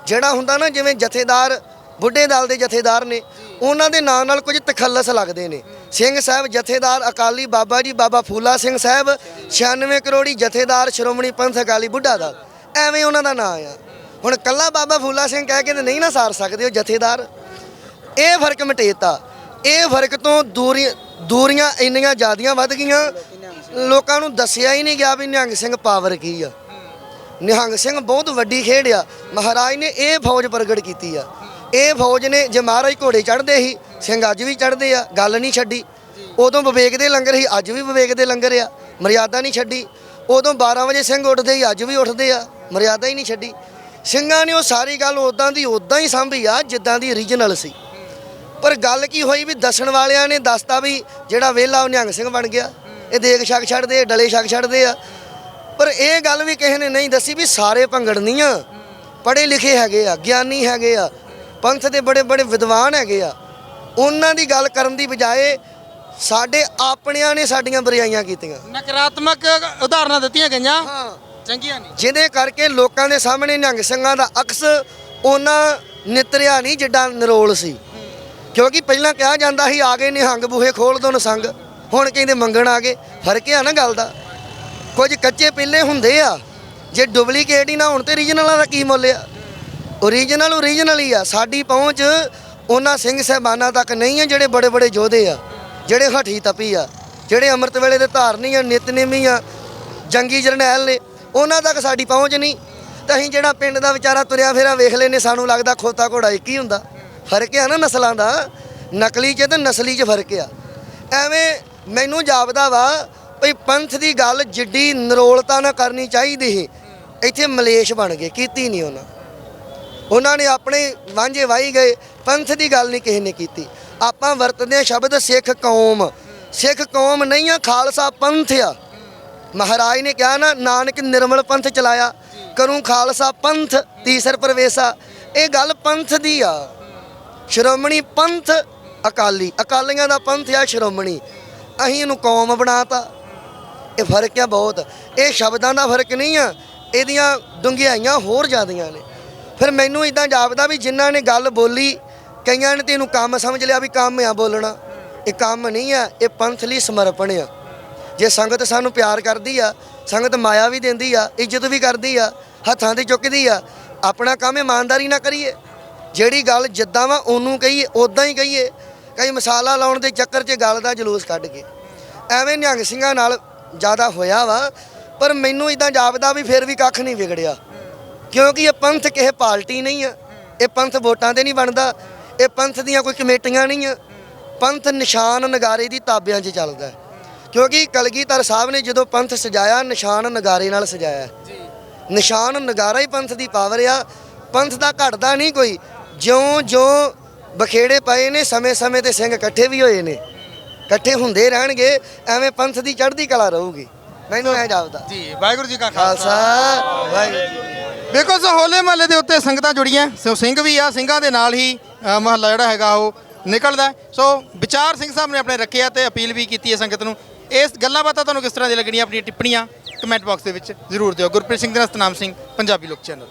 ਜਿਹੜਾ ਹੁੰਦਾ ਨਾ, ਜਿਵੇਂ ਜਥੇਦਾਰ ਬੁੱਢੇ ਦਲ ਦੇ ਜਥੇਦਾਰ ਨੇ। ਉਹਨਾਂ ਦੇ ਨਾਂ ਨਾਲ ਕੁਝ ਤਖੱਲਸ ਲੱਗਦੇ ਨੇ। ਸਿੰਘ ਸਾਹਿਬ ਜਥੇਦਾਰ ਅਕਾਲੀ ਬਾਬਾ ਜੀ, ਬਾਬਾ ਫੂਲਾ ਸਿੰਘ ਸਾਹਿਬ 96 ਕਰੋੜੀ ਜਥੇਦਾਰ ਸ਼੍ਰੋਮਣੀ ਪੰਥ ਅਕਾਲੀ ਬੁੱਢਾ ਦਲ। ਐਵੇਂ ਉਹਨਾਂ ਦਾ ਨਾਂ ਆ। ਹੁਣ ਕੱਲਾ ਬਾਬਾ ਫੂਲਾ ਸਿੰਘ ਕਹਿ ਕੇ ਤੇ ਨਹੀਂ ਨਾ ਸਾਰ ਸਕਦੇ ਉਹ ਜਥੇਦਾਰ। ਇਹ ਫ਼ਰਕ ਮਟੇਤਾ। ਇਹ ਫ਼ਰਕ ਤੋਂ ਦੂਰੀ, ਦੂਰੀਆਂ ਇੰਨੀਆਂ ਜ਼ਿਆਦੀਆਂ ਵੱਧ ਗਈਆਂ। ਲੋਕਾਂ ਨੂੰ ਦੱਸਿਆ ਹੀ ਨਹੀਂ ਗਿਆ ਵੀ ਨਿਹੰਗ ਸਿੰਘ ਪਾਵਰ ਕੀ ਆ। ਨਿਹੰਗ ਸਿੰਘ ਬਹੁਤ ਵੱਡੀ ਖੇਡ ਆ। ਮਹਾਰਾਜ ਨੇ ਇਹ ਫੌਜ ਪ੍ਰਗਟ ਕੀਤੀ ਆ। ਇਹ ਫੌਜ ਨੇ ਜੇ ਮਹਾਰਾਜ ਘੋੜੇ ਚੜ੍ਹਦੇ ਸੀ, ਸਿੰਘ ਅੱਜ ਵੀ ਚੜ੍ਹਦੇ ਆ, ਗੱਲ ਨਹੀਂ ਛੱਡੀ। ਉਦੋਂ ਵਿਵੇਕ ਦੇ ਲੰਗਰ ਸੀ, ਅੱਜ ਵੀ ਵਿਵੇਕ ਦੇ ਲੰਗਰ ਆ, ਮਰਿਆਦਾ ਨਹੀਂ ਛੱਡੀ। ਉਦੋਂ 12 ਵਜੇ ਸਿੰਘ ਉੱਠਦੇ ਸੀ, ਅੱਜ ਵੀ ਉੱਠਦੇ ਆ, ਮਰਿਆਦਾ ਹੀ ਨਹੀਂ ਛੱਡੀ। ਸਿੰਘਾਂ ਨੇ ਉਹ ਸਾਰੀ ਗੱਲ ਉਦਾਂ ਦੀ ਉਦਾਂ ਹੀ ਸਾਂਭੀ ਆ, ਜਿੱਦਾਂ ਦੀ ਰੀਜਨਲ ਸੀ। ਪਰ ਗੱਲ ਕੀ ਹੋਈ ਵੀ ਦੱਸਣ ਵਾਲਿਆਂ ਨੇ ਦੱਸਤਾ ਵੀ ਜਿਹੜਾ ਵਿਹਲਾ ਉਹ ਨਿਹੰਗ ਸਿੰਘ ਬਣ ਗਿਆ। ਇਹ ਦੇਖ ਛੱਕ ਛੱਡਦੇ ਡਲੇ ਛੱਕ ਛੱਡਦੇ ਆ। ਪਰ ਇਹ ਗੱਲ ਵੀ ਕਿਸੇ ਨੇ ਨਹੀਂ ਦੱਸੀ ਵੀ ਸਾਰੇ ਭੰਗੜ ਨਹੀਂ ਆ ਪੜ੍ਹੇ ਲਿਖੇ ਹੈਗੇ ਆ, ਗਿਆਨੀ ਹੈਗੇ ਆ ਪੰਥ ਦੇ ਬੜੇ ਬੜੇ ਵਿਦਵਾਨ ਹੈਗੇ ਆ। ਉਹਨਾਂ ਦੀ ਗੱਲ ਕਰਨ ਦੀ ਬਜਾਏ ਸਾਡੇ ਆਪਣਿਆਂ ਨੇ ਸਾਡੀਆਂ ਬੁਰਾਈਆਂ ਕੀਤੀਆਂ। ਨਕਾਰਾਤਮਕ ਉਦਾਹਰਨਾਂ ਦਿੱਤੀਆਂ ਗਈਆਂ। ਹਾਂ। ਚੰਗੀਆਂ ਨਹੀਂ। ਜਿਹਦੇ ਕਰਕੇ ਲੋਕਾਂ ਦੇ ਸਾਹਮਣੇ ਨਿਹੰਗ ਸਿੰਘਾਂ ਦਾ ਅਕਸ ਉਹਨਾਂ ਨਿਤਰਿਆ ਨਹੀਂ ਜਿੱਡਾ ਨਿਰੋਲ ਸੀ। ਕਿਉਂਕਿ ਪਹਿਲਾਂ ਕਿਹਾ ਜਾਂਦਾ ਸੀ ਆ ਗਏ ਨਿਹੰਗ ਬੂਹੇ ਖੋਲ ਦੋ ਨਸੰਗ। ਹੁਣ ਕਹਿੰਦੇ ਮੰਗਣ ਆ ਗਏ। ਫ਼ਰਕ ਆ ਨਾ ਗੱਲ ਦਾ। ਕੁਝ ਕੱਚੇ ਪਿੱਲੇ ਹੁੰਦੇ ਆ। ਜੇ ਡੁਪਲੀਕੇਟ ਹੀ ਨਾ ਹੋਣ ਤੇ ਓਰੀਜਨਲਾਂ ਦਾ ਕੀ ਮੁੱਲ ਆ? ਓਰੀਜਨਲ ਓਰੀਜਨਲ ਹੀ ਆ। ਸਾਡੀ ਪਹੁੰਚ ਉਹਨਾਂ ਸਿੰਘ ਸਹਿਬਾਨਾਂ ਤੱਕ ਨਹੀਂ ਆ, ਜਿਹੜੇ ਬੜੇ ਬੜੇ ਯੋਧੇ ਆ, ਜਿਹੜੇ ਹਠੀ ਤਪੀ ਆ, ਜਿਹੜੇ ਅੰਮ੍ਰਿਤ ਵੇਲੇ ਦੇ ਧਾਰਨੀ ਆ, ਨਿਤਨੇਮੀ ਆ, ਜੰਗੀ ਜਰਨੈਲ ਨੇ, ਉਹਨਾਂ ਤੱਕ ਸਾਡੀ ਪਹੁੰਚ ਨਹੀਂ। ਤਾਂ ਅਸੀਂ ਜਿਹੜਾ ਪਿੰਡ ਦਾ ਵਿਚਾਰਾ ਤੁਰਿਆ ਫੇਰਾ ਵੇਖ ਲੈਨੇ ਸਾਨੂੰ ਲੱਗਦਾ ਖੋਤਾ ਘੋੜਾ ਇੱਕ ਹੀ ਹੁੰਦਾ। ਫ਼ਰਕ ਆ ਨਾ ਨਸਲਾਂ ਦਾ। ਨਕਲੀ 'ਚ ਤੇ ਨਸਲੀ 'ਚ ਫ਼ਰਕ ਆ। ਐਵੇਂ ਮੈਨੂੰ ਜਾਪਦਾ ਵਾ ਭਈ ਪੰਥ ਦੀ ਗੱਲ ਜਿੱਡੀ ਨਰੋਲਤਾ ਨਾਲ ਕਰਨੀ ਚਾਹੀਦੀ ਸੀ। ਇੱਥੇ ਮਲੇਸ਼ ਬਣ ਗਏ, ਕੀਤੀ ਨਹੀਂ ਉਹਨਾਂ। ਉਹਨਾਂ ਨੇ ਆਪਣੇ ਵਾਂਝੇ ਵਾਈ ਗਏ, ਪੰਥ ਦੀ ਗੱਲ ਨਹੀਂ ਕਿਸੇ ਨੇ ਕੀਤੀ। ਆਪਾਂ ਵਰਤਦੇ ਹਾਂ ਸ਼ਬਦ ਸਿੱਖ ਕੌਮ। ਸਿੱਖ ਕੌਮ ਨਹੀਂ ਆ, ਖਾਲਸਾ ਪੰਥ ਆ। ਮਹਾਰਾਜ ਨੇ ਕਿਹਾ ਨਾ, ਨਾਨਕ ਨਿਰਮਲ ਪੰਥ ਚਲਾਇਆ। ਕਰੂੰ ਖਾਲਸਾ ਪੰਥ, ਤੀਸਰ ਪ੍ਰਵੇਸ਼ਾ। ਇਹ ਗੱਲ ਪੰਥ ਦੀ ਆ। ਸ਼੍ਰੋਮਣੀ ਪੰਥ ਅਕਾਲੀ। ਅਕਾਲੀਆਂ ਦਾ ਪੰਥ ਆ, ਸ਼੍ਰੋਮਣੀ। ਅਸੀਂ ਇਹਨੂੰ ਕੌਮ ਬਣਾਤਾ। ਇਹ ਫ਼ਰਕ ਆ ਬਹੁਤ। ਇਹ ਸ਼ਬਦਾਂ ਦਾ ਫ਼ਰਕ ਨਹੀਂ ਆ। ਇਹਦੀਆਂ ਡੁੰਗਿਆਈਆਂ ਹੋਰ ਜ਼ਿਆਦੀਆਂ ਨੇ। ਫਿਰ ਮੈਨੂੰ ਇਦਾਂ ਜਾਪਦਾ ਵੀ ਜਿਨ੍ਹਾਂ ਨੇ ਗੱਲ ਬੋਲੀ, ਕਈਆਂ ਨੇ ਤੇ ਇਹਨੂੰ ਕੰਮ ਸਮਝ ਲਿਆ ਵੀ ਕੰਮ ਆ ਬੋਲਣਾ। ਇਹ ਕੰਮ ਨਹੀਂ ਆ, ਇਹ ਪੰਥ ਲਈ ਸਮਰਪਣ ਆ। ਜੇ ਸੰਗਤ ਸਾਨੂੰ ਪਿਆਰ ਕਰਦੀ ਆ, ਸੰਗਤ ਮਾਇਆ ਵੀ ਦਿੰਦੀ ਆ, ਇੱਜ਼ਤ ਵੀ ਕਰਦੀ ਆ, ਹੱਥਾਂ ਤੇ ਚੁੱਕਦੀ ਆ, ਆਪਣਾ ਕੰਮ ਇਮਾਨਦਾਰੀ ਨਾਲ ਕਰੀਏ। ਜਿਹੜੀ ਗੱਲ ਜਿੱਦਾਂ ਵਾ ਉਹਨੂੰ ਕਹੀਏ ਉਦਾਂ ਹੀ ਕਹੀਏ। ਕਈ ਮਸਾਲਾ ਲਾਉਣ ਦੇ ਚੱਕਰ 'ਚ ਗੱਲ ਦਾ ਜਲੂਸ ਕੱਢ ਕੇ। ਐਵੇਂ ਨਿਹੰਗ ਸਿੰਘਾਂ ਨਾਲ ਜ਼ਿਆਦਾ ਹੋਇਆ ਵਾ, ਪਰ ਮੈਨੂੰ ਇਦਾਂ ਜਾਪਦਾ ਵੀ ਫਿਰ ਵੀ ਕੱਖ ਨਹੀਂ ਵਿਗੜਿਆ। ਕਿਉਂਕਿ ਇਹ ਪੰਥ ਕਿਸੇ ਪਾਰਟੀ ਨਹੀਂ ਆ। ਇਹ ਪੰਥ ਵੋਟਾਂ ਤੇ ਨਹੀਂ ਬਣਦਾ। ਇਹ ਪੰਥ ਦੀਆਂ ਕੋਈ ਕਮੇਟੀਆਂ ਨਹੀਂ ਆ। ਪੰਥ ਨਿਸ਼ਾਨ ਨਗਾਰੇ ਦੀ ਤਾਬਿਆਂ 'ਚ ਚੱਲਦਾ। ਕਿਉਂਕਿ ਕਲਗੀਧਰ ਸਾਹਿਬ ਨੇ ਜਦੋਂ ਪੰਥ ਸਜਾਇਆ ਨਿਸ਼ਾਨ ਨਗਾਰੇ ਨਾਲ ਸਜਾਇਆ। ਨਿਸ਼ਾਨ ਨਗਾਰਾ ਹੀ ਪੰਥ ਦੀ ਪਾਵਰ ਆ। ਪੰਥ ਦਾ ਘਟਦਾ ਨਹੀਂ ਕੋਈ। ਜਿਉਂ ਜਿਉਂ ਬਖੇੜੇ ਪਏ ਨੇ ਸਮੇਂ-ਸਮੇਂ ਤੇ ਸਿੰਘ ਇਕੱਠੇ ਵੀ ਹੋਏ ਨੇ। ਇਕੱਠੇ ਹੁੰਦੇ ਰਹਿਣਗੇ ਐਵੇਂ ਪੰਥ ਦੀ ਚੜ੍ਹਦੀ ਕਲਾ ਰਹੂਗੀ। ਮੈਨੂੰ ਐ ਜਾਪਦਾ। ਜੀ ਵਾਹਿਗੁਰੂ ਜੀ ਕਾ ਖਾਲਸਾ। ਵਾਹਿਗੁਰੂ। ਵੇਖੋ ਸੋ ਹੋਲੇ ਮਹੱਲੇ ਦੇ ਉੱਤੇ ਸੰਗਤਾਂ ਜੁੜੀਆਂ ਸੋ ਸਿੰਘ ਵੀ ਆ ਸਿੰਘਾਂ ਦੇ ਨਾਲ ਹੀ ਅ, ਮਹੱਲਾ ਜਿਹੜਾ ਹੈਗਾ ਉਹ ਨਿਕਲਦਾ ਸੋ ਵਿਚਾਰ ਸਿੰਘ ਸਾਹਿਬ ਨੇ ਆਪਣੇ ਰੱਖੇ ਆ ਤੇ ਅਪੀਲ ਵੀ ਕੀਤੀ ਹੈ ਸੰਗਤ ਨੂੰ। ਇਸ ਗੱਲਾਂ ਬਾਤਾਂ ਤੁਹਾਨੂੰ ਕਿਸ ਤਰ੍ਹਾਂ ਦੀ ਲੱਗਣੀਆਂ ਆਪਣੀਆਂ ਟਿੱਪਣੀਆਂ ਕਮੈਂਟ ਬਾਕਸ ਦੇ ਵਿੱਚ ਜ਼ਰੂਰ ਦਿਓ। ਗੁਰਪ੍ਰੀਤ ਸਿੰਘ ਦੇ ਨਾਲ ਸਤਨਾਮ ਸਿੰਘ ਪੰਜਾਬੀ ਲੋਕ ਚੈਨਲ।